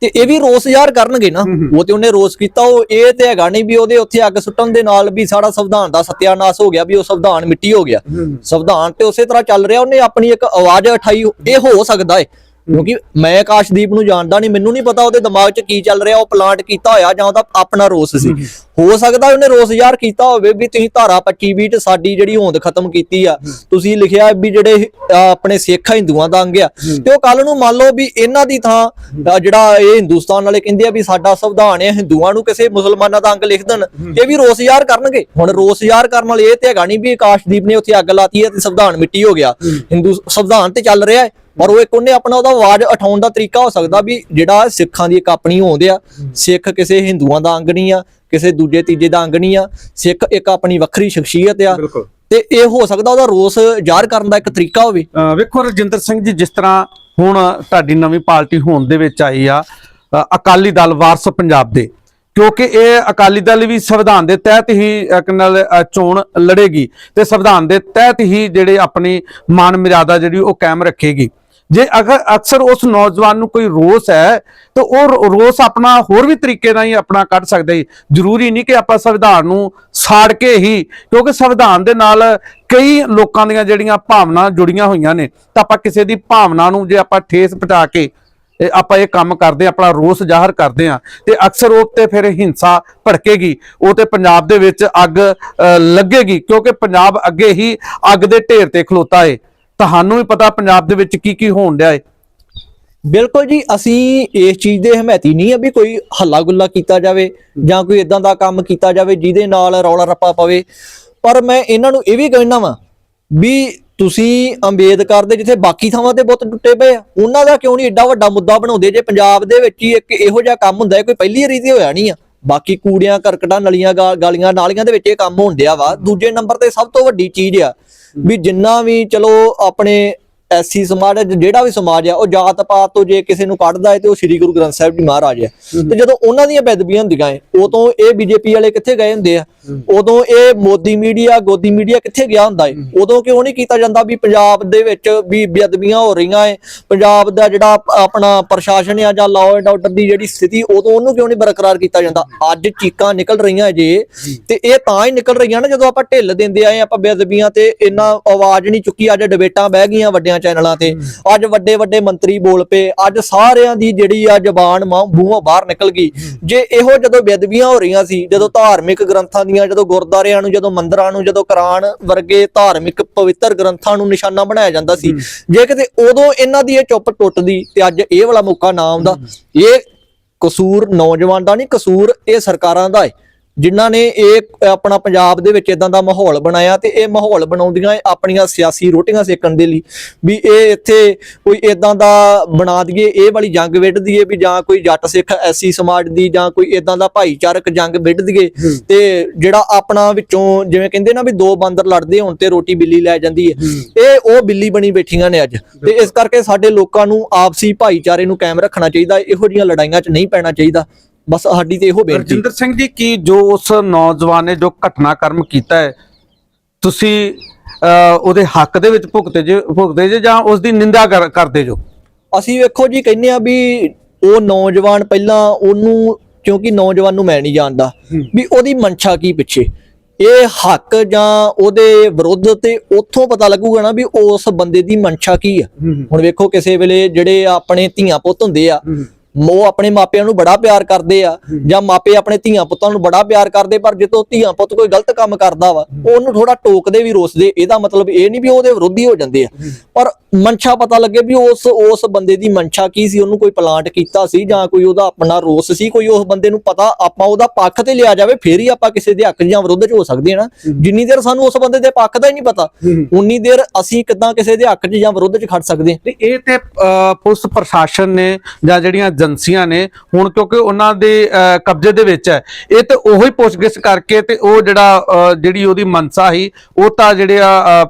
ਤੇ ਇਹ ਵੀ ਰੋਸ ਜ਼ਾਹਰ ਕਰਨਗੇ ਨਾ। ਉਹ ਤੇ ਉਹਨੇ ਰੋਸ ਕੀਤਾ ਉਹ ਇਹ ਤੇ ਹੈਗਾ ਨਹੀਂ ਵੀ ਉਹਦੇ ਉੱਥੇ ਅੱਗ ਸੁੱਟਣ ਦੇ ਨਾਲ ਵੀ ਸਾਡਾ ਸੰਵਿਧਾਨ ਦਾ ਸਤਿਆਨਾਸ਼ ਹੋ ਗਿਆ ਵੀ ਉਹ ਸੰਵਿਧਾਨ ਮਿੱਟੀ ਹੋ ਗਿਆ। ਸੰਵਿਧਾਨ ਤੇ ਉਸੇ ਤਰ੍ਹਾਂ ਚੱਲ ਰਿਹਾ ਉਹਨੇ ਆਪਣੀ ਇੱਕ ਆਵਾਜ਼ ਉਠਾਈ ਇਹ ਹੋ ਸਕਦਾ ਹੈ ਕਿਉਂਕਿ ਮੈਂ ਆਕਾਸ਼ਦੀਪ ਨੂੰ ਜਾਣਦਾ ਨਹੀਂ ਮੈਨੂੰ ਨਹੀਂ ਪਤਾ ਉਹਦੇ ਦਿਮਾਗ 'ਚ ਕੀ ਚੱਲ ਰਿਹਾ ਉਹ ਪਲਾਂਟ ਕੀਤਾ ਹੋਇਆ ਜਾਂ ਉਹਦਾ ਆਪਣਾ ਰੋਸ ਸੀ। ਹੋ ਸਕਦਾ ਉਹਨੇ ਰੋਸ ਜ਼ਾਹਰ ਕੀਤਾ ਹੋਵੇ ਵੀ ਤੁਸੀਂ ਧਾਰਾ 25 20 'ਚ ਸਾਡੀ ਜਿਹੜੀ ਹੋਂਦ ਖਤਮ ਕੀਤੀ ਆ ਤੁਸੀਂ ਲਿਖਿਆ ਵੀ ਜਿਹੜੇ ਆਪਣੇ ਸਿੱਖ ਹਿੰਦੂਆਂ ਦਾ ਅੰਗ ਆ। ਤੇ ਉਹ ਕੱਲ ਨੂੰ ਮੰਨ ਲਓ ਵੀ ਇਹਨਾਂ ਦੀ ਥਾਂ ਜਿਹੜਾ ਇਹ ਹਿੰਦੁਸਤਾਨ ਵਾਲੇ ਕਹਿੰਦੇ ਆ ਵੀ ਸਾਡਾ ਸੰਵਿਧਾਨ ਹੈ ਹਿੰਦੂਆਂ ਨੂੰ ਕਿਸੇ ਮੁਸਲਮਾਨਾਂ ਦਾ ਅੰਗ ਲਿਖ ਦੇਣ ਇਹ ਵੀ ਰੋਸ ਜ਼ਾਹਰ ਕਰਨਗੇ। ਹੁਣ ਰੋਸ ਜ਼ਾਹਰ ਕਰਨ ਵਾਲੇ ਇਹ ਤੇ ਹੈਗਾ ਨਹੀਂ ਵੀ ਆਕਾਸ਼ਦੀਪ ਨੇ ਉੱਥੇ ਅੱਗ ਲਾਤੀ ਹੈ ਤੇ ਸੰਵਿਧਾਨ ਮਿੱਟੀ ਹੋ ਗਿਆ। ਹਿੰਦੂ ਸੰਵਿਧਾਨ ਤੇ ਚੱਲ ਰਿਹਾ ਹੈ। ਪਰ ਉਹ ਇੱਕ ਉਹਨੇ ਆਪਣਾ ਉਹਦਾ ਆਵਾਜ਼ ਉਠਾਉਣ ਦਾ ਤਰੀਕਾ ਹੋ ਸਕਦਾ ਵੀ ਜਿਹੜਾ ਸਿੱਖਾਂ ਦੀ ਇੱਕ ਆਪਣੀ ਹੋਂਦ ਆ ਸਿੱਖ ਕਿਸੇ ਹਿੰਦੂਆਂ ਦਾ ਅੰਗ ਨਹੀਂ ਆ ਕਿਸੇ ਦੂਜੇ ਤੀਜੇ ਦਾ ਅੰਗ ਨਹੀਂ ਆ ਸਿੱਖ ਇੱਕ ਆਪਣੀ ਵੱਖਰੀ ਸ਼ਖਸੀਅਤ ਆ। ਤੇ ਇਹ ਹੋ ਸਕਦਾ ਉਹਦਾ ਰੋਸ ਜ਼ਾਹਰ ਕਰਨ ਦਾ ਇੱਕ ਤਰੀਕਾ ਹੋਵੇ। ਵੇਖੋ ਰਜਿੰਦਰ ਸਿੰਘ ਜੀ ਜਿਸ ਤਰ੍ਹਾਂ ਹੁਣ ਤੁਹਾਡੀ ਨਵੀਂ ਪਾਰਟੀ ਹੋਣ ਦੇ ਵਿੱਚ ਆਈ ਆ ਅਕਾਲੀ ਦਲ ਵਾਰਸ ਪੰਜਾਬ ਦੇ ਕਿਉਂਕਿ ਇਹ ਅਕਾਲੀ ਦਲ ਵੀ ਸੰਵਿਧਾਨ ਦੇ ਤਹਿਤ ਹੀ ਨਾਲ ਚੋਣ ਲੜੇਗੀ ਤੇ ਸੰਵਿਧਾਨ ਦੇ ਤਹਿਤ ਹੀ ਜਿਹੜੇ ਆਪਣੀ ਮਾਨ ਮਰਿਆਦਾ ਜਿਹੜੀ ਉਹ ਕਾਇਮ ਰੱਖੇਗੀ। ਜੇ ਅਗਰ ਅਕਸਰ ਉਸ ਨੌਜਵਾਨ ਨੂੰ ਕੋਈ ਰੋਸ ਹੈ ਤਾਂ ਉਹ ਰੋ- ਰੋਸ ਆਪਣਾ ਹੋਰ ਵੀ ਤਰੀਕੇ ਨਾਲ ਹੀ ਆਪਣਾ ਕੱਢ ਸਕਦਾ ਹੈ ਜ਼ਰੂਰੀ ਨਹੀਂ ਕਿ ਆਪਾਂ ਸੰਵਿਧਾਨ ਨੂੰ ਸਾੜ ਕੇ ਹੀ ਕਿਉਂਕਿ ਸੰਵਿਧਾਨ ਦੇ ਨਾਲ ਕਈ ਲੋਕਾਂ ਦੀਆਂ ਜਿਹੜੀਆਂ ਭਾਵਨਾ ਜੁੜੀਆਂ ਹੋਈਆਂ ਨੇ ਤਾਂ ਆਪਾਂ ਕਿਸੇ ਦੀ ਭਾਵਨਾ ਨੂੰ ਜੇ ਆਪਾਂ ਠੇਸ ਪਟਾ ਕੇ ਆਪਾਂ ਇਹ ਕੰਮ ਕਰਦੇ ਹਾਂ, ਆਪਣਾ ਰੋਸ ਜ਼ਾਹਰ ਕਰਦੇ ਆ ਤੇ ਅਕਸਰ ਉਹ ਤੇ ਫਿਰ ਹਿੰਸਾ ਭੜਕੇਗੀ ਉਹ ਤੇ ਪੰਜਾਬ ਦੇ ਵਿੱਚ ਅੱਗ ਲੱਗੇਗੀ ਕਿਉਂਕਿ ਪੰਜਾਬ ਅੱਗੇ ਹੀ ਅੱਗ ਦੇ ਢੇਰ ਤੇ ਖਲੋਤਾ ਏ। ਤੁਹਾਨੂੰ ਵੀ ਪਤਾ ਪੰਜਾਬ ਦੇ ਵਿੱਚ ਕੀ ਕੀ ਹੋਣ ਡਿਆ ਏ। ਬਿਲਕੁਲ ਜੀ, ਅਸੀਂ ਇਸ ਚੀਜ਼ ਦੇ ਹਮਾਇਤੀ ਨਹੀਂ ਆ ਵੀ ਕੋਈ ਹੱਲਾ ਗੁੱਲਾ ਕੀਤਾ ਜਾਵੇ ਜਾਂ ਕੋਈ ਇਦਾਂ ਦਾ ਕੰਮ ਕੀਤਾ ਜਾਵੇ ਜਿਹਦੇ ਨਾਲ ਰੌਲਾ ਰੱਪਾ ਪਵੇ। ਪਰ ਮੈਂ ਇਹਨਾਂ ਨੂੰ ਇਹ ਵੀ ਕਹਿਣਾ ਵਾਂ ਵੀ ਤੁਸੀਂ ਅੰਬੇਦਕਰ ਦੇ ਜਿੱਥੇ ਬਾਕੀ ਥਾਵਾਂ ਤੇ ਬਹੁਤ ਟੁੱਟੇ ਪਏ ਆ, ਉਹਨਾਂ ਦਾ ਕਿਉਂ ਨਹੀਂ ਏਡਾ ਵੱਡਾ ਮੁੱਦਾ ਬਣਾਉਂਦੇ ਜੇ ਪੰਜਾਬ ਦੇ ਵਿੱਚ ਹੀ ਇੱਕ ਇਹੋ ਜਿਹਾ ਕੰਮ ਹੁੰਦਾ ਕੋਈ ਪਹਿਲੀ ਵਾਰੀ ਤੇ ਹੋਇਆ ਨਹੀਂ ਆ। ਬਾਕੀ ਕੂੜਿਆਂ, ਕਰਕਟਾਂ, ਨਲੀਆਂ, ਗਾ- ਗਾਲੀਆਂ, ਨਾਲੀਆਂ ਦੇ ਵਿੱਚ ਇਹ ਕੰਮ ਹੁੰਦਿਆ ਵਾ। ਦੂਜੇ ਨੰਬਰ ਤੇ ਸਭ ਤੋਂ ਵੱਡੀ ਚੀਜ਼ ਆ ਵੀ ਜਿੰਨਾ ਵੀ ਚਲੋ ਆਪਣੇ ਐਸੀ ਸਮਾਜ ਹੈ, ਜਿਹੜਾ ਵੀ ਸਮਾਜ ਆ ਉਹ ਜਾਤ ਪਾਤ ਤੋਂ ਜੇ ਕਿਸੇ ਨੂੰ ਕੱਢਦਾ ਹੈ ਤੇ ਉਹ ਸ੍ਰੀ ਗੁਰੂ ਗ੍ਰੰਥ ਸਾਹਿਬ ਜੀ ਮਹਾਰਾਜ ਆ ਤੇ ਜਦੋਂ ਉਹਨਾਂ ਦੀਆਂ ਬੇਦਬੀਆਂ ਹੁੰਦੀਆਂ ਏ ਉਦੋਂ ਇਹ ਬੀਜੇਪੀ ਵਾਲੇ ਕਿੱਥੇ ਗਏ ਹੁੰਦੇ ਆ? ਉਦੋਂ ਇਹ ਮੋਦੀ ਮੀਡੀਆ ਗੋਦੀ ਮੀਡੀਆ ਕਿੱਥੇ ਗਿਆ ਹੁੰਦਾ ਏ ਉਦੋਂ ਕਿਉਂ ਨਹੀਂ ਕੀਤਾ ਜਾਂਦਾ ਵੀ ਪੰਜਾਬ ਦੇ ਵਿੱਚ ਵੀ ਬੇਅਦਬੀਆਂ ਹੋ ਰਹੀਆਂ ਏ ਪੰਜਾਬ ਦਾ ਜਿਹੜਾ ਆਪ- ਆਪਣਾ ਪ੍ਰਸ਼ਾਸਨ ਆ ਜਾਂ ਲਾਅ ਐਂਡ ਆਰਡਰ ਦੀ ਜਿਹੜੀ ਸਥਿਤੀ ਉਦੋਂ ਉਹਨੂੰ ਕਿਉਂ ਨਹੀਂ ਬਰਕਰਾਰ ਕੀਤਾ ਜਾਂਦਾ? ਅੱਜ ਚੀਕਾਂ ਨਿਕਲ ਰਹੀਆਂ ਜੇ। ਤੇ ਇਹ ਤਾਂ ਹੀ ਨਿਕਲ ਰਹੀਆਂ ਨਾ ਜਦੋਂ ਆਪਾਂ ਢਿੱਲ ਦਿੰਦੇ ਆਏ ਆਪਾਂ ਬੇਅਦਬੀਆਂ ਤੇ ਇੰਨਾ ਆਵਾਜ਼ ਨਹੀਂ ਚੁੱਕੀ ਅੱਜ ਡਿਬੇਟਾਂ ਬਹਿ ਗਈਆਂ ਵੱਡਿਆਂ ਚੈਨਲਾਂ ਤੇ। ਅੱਜ ਵੱਡੇ ਵੱਡੇ ਮੰਤਰੀ ਬੋਲ ਪਏ। ਅੱਜ ਸਾਰਿਆਂ ਦੀ ਜਿਹੜੀ ਆ ਜ਼ਬਾਨ ਮੂੰਹੋਂ ਬਾਹਰ ਨਿਕਲ ਗਈ। ਜੇ ਇਹੋ ਜਦੋਂ ਬੇਅਦਬੀਆਂ ਹੋ ਰਹੀਆਂ ਸੀ, ਜਦੋਂ ਧਾਰਮਿਕ ਗ੍ਰੰਥਾਂ ਦੀਆਂ, ਜਦੋਂ ਗੁਰਦਾਰਿਆਂ ਨੂੰ, ਜਦੋਂ ਮੰਦਰਾਂ ਨੂੰ, ਜਦੋਂ ਕੁਰਾਨ ਵਰਗੇ ਧਾਰਮਿਕ ਪਵਿੱਤਰ ਗ੍ਰੰਥਾਂ ਨੂੰ ਨਿਸ਼ਾਨਾ ਬਣਾਇਆ ਜਾਂਦਾ ਸੀ, ਜੇ ਕਿਤੇ ਉਦੋਂ ਇਹਨਾਂ ਦੀ ਇਹ ਚੁੱਪ ਟੁੱਟਦੀ ਤੇ ਅੱਜ ਇਹ ਵਾਲਾ ਮੌਕਾ ਨਾ ਆਉਂਦਾ। ਇਹ ਕਸੂਰ ਨੌਜਵਾਨ ਦਾ ਨਹੀਂ, ਕਸੂਰ ਇਹ ਸਰਕਾਰਾਂ ਦਾ ਹੈ ਜਿਨ੍ਹਾਂ ਨੇ ਇਹ ਆਪਣਾ ਪੰਜਾਬ ਦੇ ਵਿੱਚ ਇਦਾਂ ਦਾ ਮਾਹੌਲ ਬਣਾਇਆ ਤੇ ਇਹ ਮਾਹੌਲ ਬਣਾਉਂਦੀਆਂ ਆਪਣੀਆਂ ਸਿਆਸੀ ਰੋਟੀਆਂ ਸੇਕਣ ਦੇ ਲਈ ਵੀ ਇਹ ਇੱਥੇ ਕੋਈ ਇਦਾਂ ਦਾ ਬਣਾ ਦਈਏ ਇਹ ਵਾਲੀ ਜੰਗ ਵਿੱਢ ਦਈਏ ਵੀ ਜਾਂ ਕੋਈ ਜੱਟ ਸਿੱਖ ਐਸੀ ਸਮਾਜ ਦੀ ਜਾਂ ਕੋਈ ਇਦਾਂ ਦਾ ਭਾਈਚਾਰਕ ਜੰਗ ਵਿੱਢ ਦਈਏ ਤੇ ਜਿਹੜਾ ਆਪਣਾ ਵਿੱਚੋਂ ਜਿਵੇਂ ਕਹਿੰਦੇ ਨਾ ਵੀ ਦੋ ਬਾਂਦਰ ਲੜਦੇ ਹੋਣ ਤੇ ਰੋਟੀ ਬਿੱਲੀ ਲੈ ਜਾਂਦੀ ਹੈ। ਇਹ ਉਹ ਬਿੱਲੀ ਬਣੀ ਬੈਠੀਆਂ ਨੇ ਅੱਜ ਤੇ ਇਸ ਕਰਕੇ ਸਾਡੇ ਲੋਕਾਂ ਨੂੰ ਆਪਸੀ ਭਾਈਚਾਰੇ ਨੂੰ ਕਾਇਮ ਰੱਖਣਾ ਚਾਹੀਦਾ ਇਹੋ ਜਿਹੀਆਂ ਲੜਾਈਆਂ 'ਚ ਨਹੀਂ ਪੈਣਾ ਚਾਹੀਦਾ। ਬਸ ਸਾਡੀ ਤੇ ਇਹੋ ਬੇਨਤੀ। ਰਜਿੰਦਰ ਸਿੰਘ ਜੀ ਕੀ ਜੋ ਉਸ ਨੌਜਵਾਨ ਨੇ ਜੋ ਘਟਨਾਕ੍ਰਮ ਕੀਤਾ ਹੈ ਤੁਸੀਂ ਉਹਦੇ ਹੱਕ ਦੇ ਵਿੱਚ ਭੁਗਤੇ ਜੇ ਭੁਗਤੇ ਜੇ ਜਾਂ ਉਸ ਦੀ ਨਿੰਦਾ ਕਰ- ਕਰਦੇ ਜੋ? ਅਸੀਂ ਵੇਖੋ ਜੀ ਕਹਿੰਦੇ ਆ ਵੀ ਉਹ ਨੌਜਵਾਨ ਪਹਿਲਾਂ ਉਹਨੂੰ ਕਿਉਂਕਿ ਨੌਜਵਾਨ ਨੂੰ ਮੈਂ ਨਹੀਂ ਜਾਣਦਾ ਵੀ ਉਹਦੀ ਮਨਸ਼ਾ ਕੀ ਪਿੱਛੇ। ਇਹ ਹੱਕ ਜਾਂ ਉਹਦੇ ਵਿਰੁੱਧ ਤੇ ਉੱਥੋਂ ਪਤਾ ਲੱਗੂਗਾ ਨਾ ਵੀ ਉਸ ਬੰਦੇ ਦੀ ਮਨਸ਼ਾ ਕੀ ਆ। ਹੁਣ ਵੇਖੋ ਕਿਸੇ ਵੇਲੇ ਜਿਹੜੇ ਆਪਣੇ ਧੀਆਂ ਪੁੱਤ ਹੁੰਦੇ ਆ ਉਹ ਆਪਣੇ ਮਾਪਿਆਂ ਨੂੰ ਬੜਾ ਪਿਆਰ ਕਰਦੇ ਆ ਜਾਂ ਮਾਪੇ ਆਪਣੇ ਧੀਆਂ ਪੁੱਤਾਂ ਨੂੰ ਬੜਾ ਪਿਆਰ ਕਰਦੇ ਪਰ ਜਦੋਂ ਧੀਆਂ ਪੁੱਤ ਕੋਈ ਗਲਤ ਕੰਮ ਕਰਦਾ ਵਾ ਉਹਨੂੰ ਥੋੜਾ ਟੋਕਦੇ ਵੀ ਰੋਸਦੇ ਇਹਦਾ ਮਤਲਬ ਇਹ ਨਹੀਂ ਵੀ ਉਹਦੇ ਵਿਰੋਧੀ ਹੋ ਜਾਂਦੇ ਆ। ਪਰ ਮਨਸ਼ਾ ਪਤਾ ਲੱਗੇ ਵੀ ਉਸ ਉਸ ਬੰਦੇ ਦੀ ਮਨਸ਼ਾ ਕੀ ਸੀ ਉਹਨੂੰ ਕੋਈ ਪਲਾਂਟ ਕੀਤਾ ਸੀ ਜਾਂ ਕੋਈ ਉਹਦਾ ਆਪਣਾ ਰੋਸ ਸੀ ਕੋਈ ਉਸ ਬੰਦੇ ਨੂੰ ਪਤਾ ਆਪਾਂ ਉਹਦਾ ਪੱਖ ਤੇ ਲਿਆ ਜਾਵੇ ਫੇਰ ਹੀ ਆਪਾਂ ਕਿਸੇ ਦੇ ਹੱਕ ਜਾਂ ਵਿਰੁੱਧ ਚ ਹੋ ਸਕਦੇ ਹਾਂ ਨਾ। ਜਿੰਨੀ ਦੇਰ ਸਾਨੂੰ ਉਸ ਬੰਦੇ ਦੇ ਪੱਖ ਦਾ ਹੀ ਨਹੀਂ ਪਤਾ ਉਨੀ ਦੇਰ ਅਸੀਂ ਕਿਦਾਂ ਕਿਸੇ ਦੇ ਹੱਕ 'ਚ ਜਾਂ ਵਿਰੁੱਧ 'ਚ ਖੜ ਸਕਦੇ ਇਹ ਤੇ ਪੁਲਿਸ ਪ੍ਰਸ਼ਾਸਨ ਨੇ ਜਾਂ ਜਿਹੜੀਆਂ ਏਜੰਸੀਆਂ ਨੇ, ਹੁਣ ਕਿਉਂਕਿ ਉਹਨਾਂ ਦੇ ਕਬਜ਼ੇ ਦੇ ਵਿੱਚ ਹੈ। ਇਹ ਤੇ ਉਹੀ ਪੁੱਛਗਿੱਛ ਕਰਕੇ ਤੇ ਉਹ ਜਿਹੜਾ ਜਿਹੜੀ ਉਹਦੀ ਮਨਸਾ ਸੀ, ਉਹ ਤਾਂ ਜਿਹੜੇ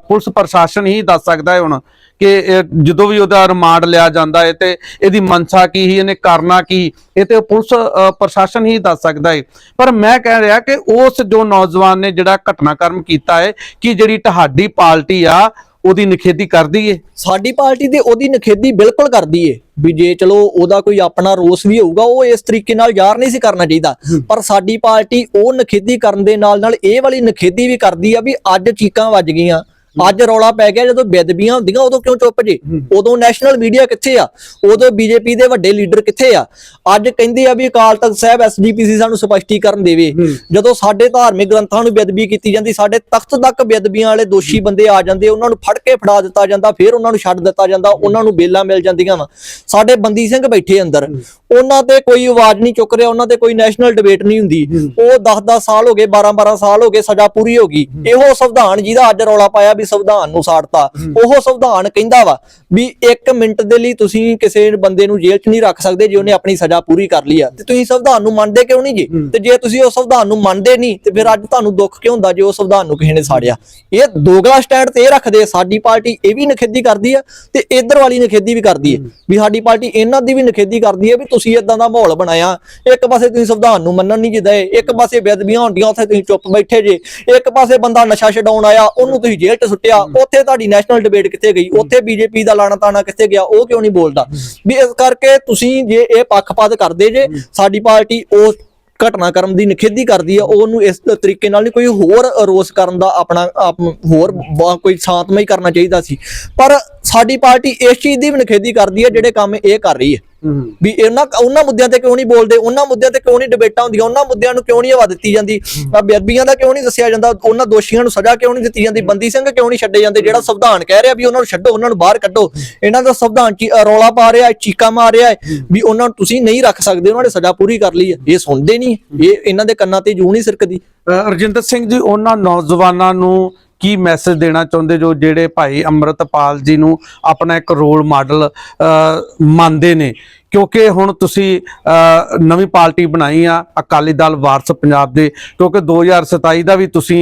ਪੁਲਿਸ ਪ੍ਰਸ਼ਾਸਨ ਹੀ ਦੱਸ ਸਕਦਾ ਹੈ ਹੁਣ ਕਿ ਜਦੋਂ ਵੀ ਉਹਦਾ ਰਿਮਾਂਡ ਲਿਆ ਜਾਂਦਾ ਹੈ ਤੇ ਇਹਦੀ ਮਨਸਾ ਕੀ ਸੀ, ਇਹਨੇ ਕਰਨਾ ਕੀ ਇਹ ਤੇ ਪੁਲਿਸ ਪ੍ਰਸ਼ਾਸਨ ਹੀ ਦੱਸ ਸਕਦਾ ਹੈ। ਪਰ ਮੈਂ ਕਹਿ ਰਿਹਾ ਕਿ ਉਸ ਜੋ ਨੌਜਵਾਨ ਨੇ ਜਿਹੜਾ ਘਟਨਾਕ੍ਰਮ ਕੀਤਾ ਹੈ, ਕਿ ਜਿਹੜੀ ਤੁਹਾਡੀ ਪਾਰਟੀ ਆ ਉਹਦੀ ਨਿਖੇਧੀ ਕਰਦੀ ਏ ਸਾਡੀ ਪਾਰਟੀ ਤੇ ਉਹਦੀ ਨਖੇਦੀ ਬਿਲਕੁਲ ਕਰਦੀ ਏ ਵੀ ਜੇ ਚਲੋ ਉਹਦਾ ਕੋਈ ਆਪਣਾ ਰੋਸ ਵੀ ਹੋਊਗਾ ਉਹ ਇਸ ਤਰੀਕੇ ਨਾਲ ਯਾਰ ਨਹੀਂ ਸੀ ਕਰਨਾ ਚਾਹੀਦਾ। ਪਰ ਸਾਡੀ ਪਾਰਟੀ ਉਹ ਨਖੇਦੀ ਕਰਨ ਦੇ ਨਾਲ ਨਾਲ ਇਹ ਵਾਲੀ ਨਖੇਦੀ ਵੀ ਕਰਦੀ ਆ ਵੀ ਅੱਜ ਚੀਕਾਂ ਵੱਜ ਗਈਆਂ। ਅੱਜ ਰੌਲਾ ਪੈ ਗਿਆ ਜਦੋਂ ਬੇਦਬੀਆਂ ਹੁੰਦੀਆਂ ਉਦੋਂ ਕਿਉਂ ਚੁੱਪ ਜੇ? ਉਦੋਂ ਨੈਸ਼ਨਲ ਮੀਡੀਆ ਕਿੱਥੇ ਆ? ਉਦੋਂ ਬੀਜੇਪੀ ਦੇ ਵੱਡੇ ਲੀਡਰ ਕਿੱਥੇ ਆ? ਅੱਜ ਕਹਿੰਦੇ ਆ ਵੀ ਅਕਾਲ ਤਖਤ ਸਾਹਿਬ ਐਸਜੀਪੀਸੀ ਸਾਨੂੰ ਸਪਸ਼ਟੀਕਰਨ ਦੇਵੇ। ਜਦੋਂ ਸਾਡੇ ਧਾਰਮਿਕ ਗ੍ਰੰਥਾਂ ਨੂੰ ਬੇਅਦਬੀ ਕੀਤੀ ਜਾਂਦੀ ਸਾਡੇ ਤਖਤ ਤੱਕ ਬੇਅਦਬੀਆਂ ਵਾਲੇ ਦੋਸ਼ੀ ਬੰਦੇ ਆ ਜਾਂਦੇ ਉਹਨਾਂ ਨੂੰ ਫੜ ਕੇ ਫੜਾ ਦਿੱਤਾ ਜਾਂਦਾ ਫਿਰ ਉਹਨਾਂ ਨੂੰ ਛੱਡ ਦਿੱਤਾ ਜਾਂਦਾ ਉਹਨਾਂ ਨੂੰ ਬੇਲਾਂ ਮਿਲ ਜਾਂਦੀਆਂ ਵਾ। ਸਾਡੇ ਬੰਦੀ ਸਿੰਘ ਬੈਠੇ ਅੰਦਰ ਉਹਨਾਂ ਤੇ ਕੋਈ ਆਵਾਜ਼ ਨਹੀਂ ਚੁੱਕ ਰਿਹਾ ਉਹਨਾਂ ਤੇ ਕੋਈ ਨੈਸ਼ਨਲ ਡਿਬੇਟ ਨਹੀਂ ਹੁੰਦੀ। ਉਹ 10-10 ਸਾਲ ਹੋ ਗਏ 12-12 ਸਾਲ ਹੋ ਗਏ ਸਜ਼ਾ ਪੂਰੀ ਹੋ ਗਈ। ਇਹੋ ਸੰਵਿਧਾਨ ਜਿਹਦਾ ਅੱਜ ਰੌਲਾ ਪਾਇਆ ਵੀ ਸੰਵਿਧਾਨ ਨੂੰ ਸਾੜਤਾ। ਉਹ ਸੰਵਿਧਾਨ ਕਹਿੰਦਾ ਵਾ ਵੀ 1 ਮਿੰਟ ਦੇ ਲਈ ਤੁਸੀਂ ਕਿਸੇ ਬੰਦੇ ਨੂੰ ਜੇਲ੍ਹ 'ਚ ਨਹੀਂ ਰੱਖ ਸਕਦੇ ਜੇ ਉਹਨੇ ਆਪਣੀ ਸਜ਼ਾ ਪੂਰੀ ਕਰ ਲਈ ਆ। ਤੇ ਤੁਸੀਂ ਸੰਵਿਧਾਨ ਨੂੰ ਮੰਨਦੇ ਕਿਉਂ ਨਹੀਂ ਜੀ? ਤੇ ਜੇ ਤੁਸੀਂ ਉਹ ਸੰਵਿਧਾਨ ਨੂੰ ਮੰਨਦੇ ਨਹੀਂ ਤੇ ਫਿਰ ਅੱਜ ਤੁਹਾਨੂੰ ਦੁੱਖ ਕਿਉਂ ਹੁੰਦਾ ਜੇ ਉਹ ਸੰਵਿਧਾਨ ਨੂੰ ਕਿਸੇ ਨੇ ਸਾੜਿਆ? ਇਹ ਦੋਗਲਾ ਸਟੈਂਡ ਤੇ ਇਹ ਰੱਖਦੇ। ਸਾਡੀ ਪਾਰਟੀ ਇਹ ਵੀ ਨਖੇਦੀ ਕਰਦੀ ਆ ਤੇ ਇਧਰ ਵਾਲੀ ਨਖੇਦੀ ਵੀ ਕਰਦੀ ਹੈ। ਵੀ ਸਾਡੀ ਪਾਰਟੀ ਇਹਨਾਂ ਦੀ ਵੀ ਨਖੇਦੀ ਕਰਦੀ ਹੈ ਵੀ ਤੁਸੀਂ ਇਦਾਂ ਦਾ ਮਾਹੌਲ ਬਣਾਇਆ। ਇੱਕ ਪਾਸੇ ਤੁਸੀਂ ਸੰਵਿਧਾਨ ਨੂੰ ਮੰਨਣ ਨਹੀਂ ਜਿੱਦਾਂ ਇੱਕ ਪਾਸੇ ਬੇਅਦਬੀਆਂ ਹੁੰਦੀਆਂ ਉੱਥੇ ਤੁਸੀਂ ਚੁੱਪ ਬੈਠੇ ਜੇ। ਇੱਕ ਪਾਸੇ ਬੰਦਾ ਨਸ਼ਾ ਛਡਾਉਣ ਆਇਆ ਉਹਨੂੰ ਤੁਸੀਂ ਜੇਲ੍ਹ 'ਚ ਸੁੱਟਿਆ ਉੱਥੇ ਤੁਹਾਡੀ ਨੈਸ਼ਨਲ ਡਿਬੇਟ ਕਿੱਥੇ ਗਈ? ਉੱਥੇ ਬੀਜੇਪੀ ਦਾ ਲਾਣਾ ਤਾਣਾ ਕਿੱਥੇ ਗਿਆ? ਉਹ ਕਿਉਂ ਨਹੀਂ ਬੋਲਦਾ? ਵੀ ਇਸ ਕਰਕੇ ਤੁਸੀਂ ਜੇ ਇਹ ਪੱਖਪਾਤ ਕਰਦੇ ਜੇ ਸਾਡੀ ਪਾਰਟੀ ਉਹ ਘਟਨਾਕ੍ਰਮ ਦੀ ਨਿਖੇਧੀ ਕਰਦੀ ਆ ਉਹਨੂੰ ਇਸ ਤਰੀਕੇ ਨਾਲ ਨਹੀਂ ਕੋਈ ਹੋਰ ਰੋਸ ਕਰਨ ਦਾ ਆਪਣਾ ਆਪ- ਹੋਰ ਕੋਈ ਸ਼ਾਂਤਮਈ ਕਰਨਾ ਚਾਹੀਦਾ ਸੀ। ਪਰ ਸਾਡੀ ਪਾਰਟੀ ਇਸ ਚੀਜ਼ ਦੀ ਵੀ ਨਿਖੇਧੀ ਕਰਦੀ ਹੈ ਜਿਹੜੇ ਕੰਮ ਇਹ ਕਰ ਰਹੀ ਹੈ। ਵੀ ਇਹਨਾਂ ਉਹਨਾਂ ਮੁੱਦਿਆਂ ਤੇ ਕਿਉਂ ਨਹੀਂ ਬੋਲਦੇ ਉਹਨਾਂ ਮੁੱਦਿਆਂ ਤੇ ਕਿਉਂ ਨਹੀਂ ਡਿਬੇਟਾਂ ਹੁੰਦੀਆਂ ਉਹਨਾਂ ਮੁੱਦਿਆਂ ਨੂੰ ਕਿਉਂ ਨਹੀਂ ਹਵਾ ਦਿੱਤੀ ਜਾਂਦੀ? ਆ ਬੇਅਦਬੀਆਂ ਦਾ ਕਿਉਂ ਨਹੀਂ ਦੱਸਿਆ ਜਾਂਦਾ? ਉਹਨਾਂ ਦੋਸ਼ੀਆਂ ਨੂੰ ਸਜ਼ਾ ਕਿਉਂ ਨਹੀਂ ਦਿੱਤੀ ਜਾਂਦੀ? ਬੰਦੀ ਸਿੰਘ ਕਿਉਂ ਨਹੀਂ ਛੱਡੇ ਜਾਂਦੇ? ਜਿਹੜਾ ਸੰਵਿਧਾਨ ਕਹਿ ਰਿਹਾ ਵੀ ਉਹਨਾਂ ਨੂੰ ਛੱਡੋ ਉਹਨਾਂ ਨੂੰ ਬਾਹਰ ਕੱਢੋ। ਇਹਨਾਂ ਦਾ ਸੰਵਿਧਾਨ ਚ ਰੌਲਾ ਪਾ ਰਿਹਾ ਚੀਕਾ ਮਾਰ ਰਿਹਾ ਵੀ ਉਹਨਾਂ ਨੂੰ ਤੁਸੀਂ ਨਹੀਂ ਰੱਖ ਸਕਦੇ ਉਹਨਾਂ ਨੇ ਸਜ਼ਾ ਪੂਰੀ ਕਰ ਲਈ ਹੈ। ਇਹ ਸੁਣਦੇ ਨਹੀਂ ਇਹ ਇਹਨਾਂ ਦੇ ਕੰਨਾਂ ਤੇ ਜੂ ਨਹੀਂ ਸਰਕਦੀ। ਅਹ ਰਜਿੰਦਰ ਸਿੰਘ ਜੀ ਉਹਨਾਂ ਨੌਜਵਾਨਾਂ ਨੂੰ ਕੀ ਮੈਸੇਜ ਦੇਣਾ ਚਾਹੁੰਦੇ ਜੋ ਜਿਹੜੇ ਭਾਈ ਅੰਮ੍ਰਿਤਪਾਲ ਜੀ ਨੂੰ ਆਪਣਾ ਇੱਕ ਰੋਲ ਮਾਡਲ ਮੰਨਦੇ ਨੇ? ਕਿਉਂਕਿ ਹੁਣ ਤੁਸੀਂ ਨਵੀਂ ਪਾਰਟੀ ਬਣਾਈ ਆ, ਅਕਾਲੀ ਦਲ ਵਾਰਸ ਪੰਜਾਬ ਦੇ, ਕਿਉਂਕਿ 2027 ਦਾ ਵੀ ਤੁਸੀਂ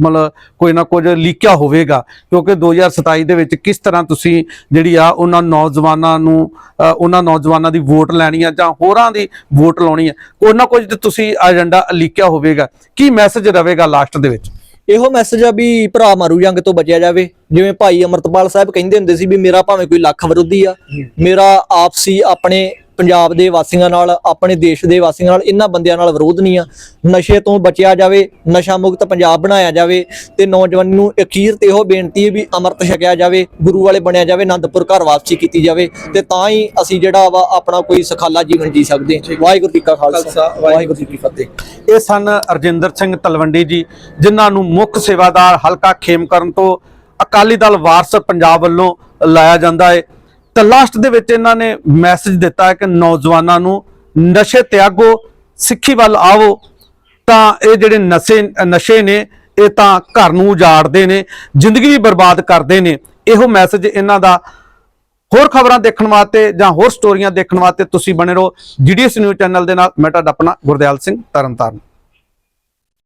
ਮਤਲਬ ਕੋਈ ਨਾ ਕੁਝ ਲੀਕਿਆ ਹੋਵੇਗਾ। ਕਿਉਂਕਿ 2027 ਦੇ ਵਿੱਚ ਕਿਸ ਤਰ੍ਹਾਂ ਤੁਸੀਂ ਜਿਹੜੀ ਆ ਉਹਨਾਂ ਨੌਜਵਾਨਾਂ ਨੂੰ ਉਹਨਾਂ ਨੌਜਵਾਨਾਂ ਦੀ ਵੋਟ ਲੈਣੀ ਆ ਜਾਂ ਹੋਰਾਂ ਦੀ ਵੋਟ ਲਾਉਣੀ ਆ, ਕੋਈ ਨਾ ਕੁਝ ਤੁਸੀਂ ਏਜੰਡਾ ਲੀਕਿਆ ਹੋਵੇਗਾ। ਕੀ ਮੈਸੇਜ ਰਹੇਗਾ ਲਾਸਟ ਦੇ ਵਿੱਚ? ਇਹੋ ਮੈਸੇਜ ਆ ਵੀ ਭਰਾ ਮਾਰੂ ਜੰਗ ਤੋਂ ਬਚਿਆ ਜਾਵੇ। ਜਿਵੇਂ ਭਾਈ ਅਮਰਤਪਾਲ ਸਾਹਿਬ ਕਹਿੰਦੇ ਹੁੰਦੇ ਸੀ ਵੀ ਮੇਰਾ ਭਾਵੇਂ ਕੋਈ ਲੱਖ ਵਿਰੋਧੀ ਆ ਮੇਰਾ ਆਪਸੀ ਆਪਣੇ ਪੰਜਾਬ ਦੇ ਵਾਸੀਆਂ ਨਾਲ ਆਪਣੇ ਦੇਸ਼ ਦੇ ਵਾਸੀਆਂ ਨਾਲ ਇਹਨਾਂ ਬੰਦਿਆਂ ਨਾਲ ਵਿਰੋਧ ਨਹੀਂ ਆ। ਨਸ਼ੇ ਤੋਂ ਬਚਿਆ ਜਾਵੇ ਨਸ਼ਾ ਮੁਕਤ ਪੰਜਾਬ ਬਣਾਇਆ ਜਾਵੇ ਤੇ ਨੌਜਵਾਨ ਨੂੰ ਅਖੀਰ ਤੇ ਇਹੋ ਬੇਨਤੀ ਹੈ ਵੀ ਅੰਮ੍ਰਿਤ ਛਕਿਆ ਜਾਵੇ ਗੁਰੂ ਵਾਲੇ ਬਣਿਆ ਜਾਵੇ ਆਨੰਦਪੁਰ ਘਰ ਵਾਪਸੀ ਕੀਤੀ ਜਾਵੇ ਤੇ ਤਾਂ ਹੀ ਅਸੀਂ ਜਿਹੜਾ ਵਾ ਆਪਣਾ ਕੋਈ ਸਖਾਲਾ ਜੀਵਨ ਜੀ ਸਕਦੇ ਵਾਹਿਗੁਰੂ ਜੀ ਕਾ ਖਾਲਸਾ ਵਾਹਿਗੁਰੂ ਜੀ ਕੀ ਫਤਿਹ। ਇਹ ਸਨ ਅਰਜਿੰਦਰ ਸਿੰਘ ਤਲਵੰਡੀ ਜੀ ਜਿਨ੍ਹਾਂ ਨੂੰ ਮੁੱਖ ਸੇਵਾਦਾਰ ਹਲਕਾ ਖੇਮਕਰਨ ਤੋਂ ਅਕਾਲੀ ਦਲ ਵਾਰਸ ਪੰਜਾਬ ਵੱਲੋਂ ਲਾਇਆ ਜਾਂਦਾ ਹੈ। ਤਾਂ ਲਾਸਟ ਦੇ ਵਿੱਚ ਇਹਨਾਂ ਨੇ ਮੈਸੇਜ ਦਿੱਤਾ ਕਿ ਨੌਜਵਾਨਾਂ ਨੂੰ ਨਸ਼ੇ ਤਿਆਗੋ ਸਿੱਖੀ ਵੱਲ ਆਵੋ। ਤਾਂ ਇਹ ਜਿਹੜੇ ਨਸ਼ੇ ਨਸ਼ੇ ਨੇ, ਇਹ ਤਾਂ ਘਰ ਨੂੰ ਉਜਾੜਦੇ ਨੇ, ਜ਼ਿੰਦਗੀ ਵੀ ਬਰਬਾਦ ਕਰਦੇ ਨੇ। ਇਹੋ ਮੈਸੇਜ ਇਹਨਾਂ ਦਾ ਹੋਰ ਖਬਰਾਂ ਦੇਖਣ ਵਾਸਤੇ ਜਾਂ ਹੋਰ ਸਟੋਰੀਆਂ ਦੇਖਣ ਵਾਸਤੇ ਤੁਸੀਂ ਬਣੇ ਰਹੋ। ਜੀਡੀਐਸ ਨਿਊਜ਼ ਚੈਨਲ ਦੇ ਨਾਲ, ਮੈਂ ਤੁਹਾਡਾ ਆਪਣਾ ਗੁਰਦਿਆਲ ਸਿੰਘ ਤਰਨਤਾਰਨ।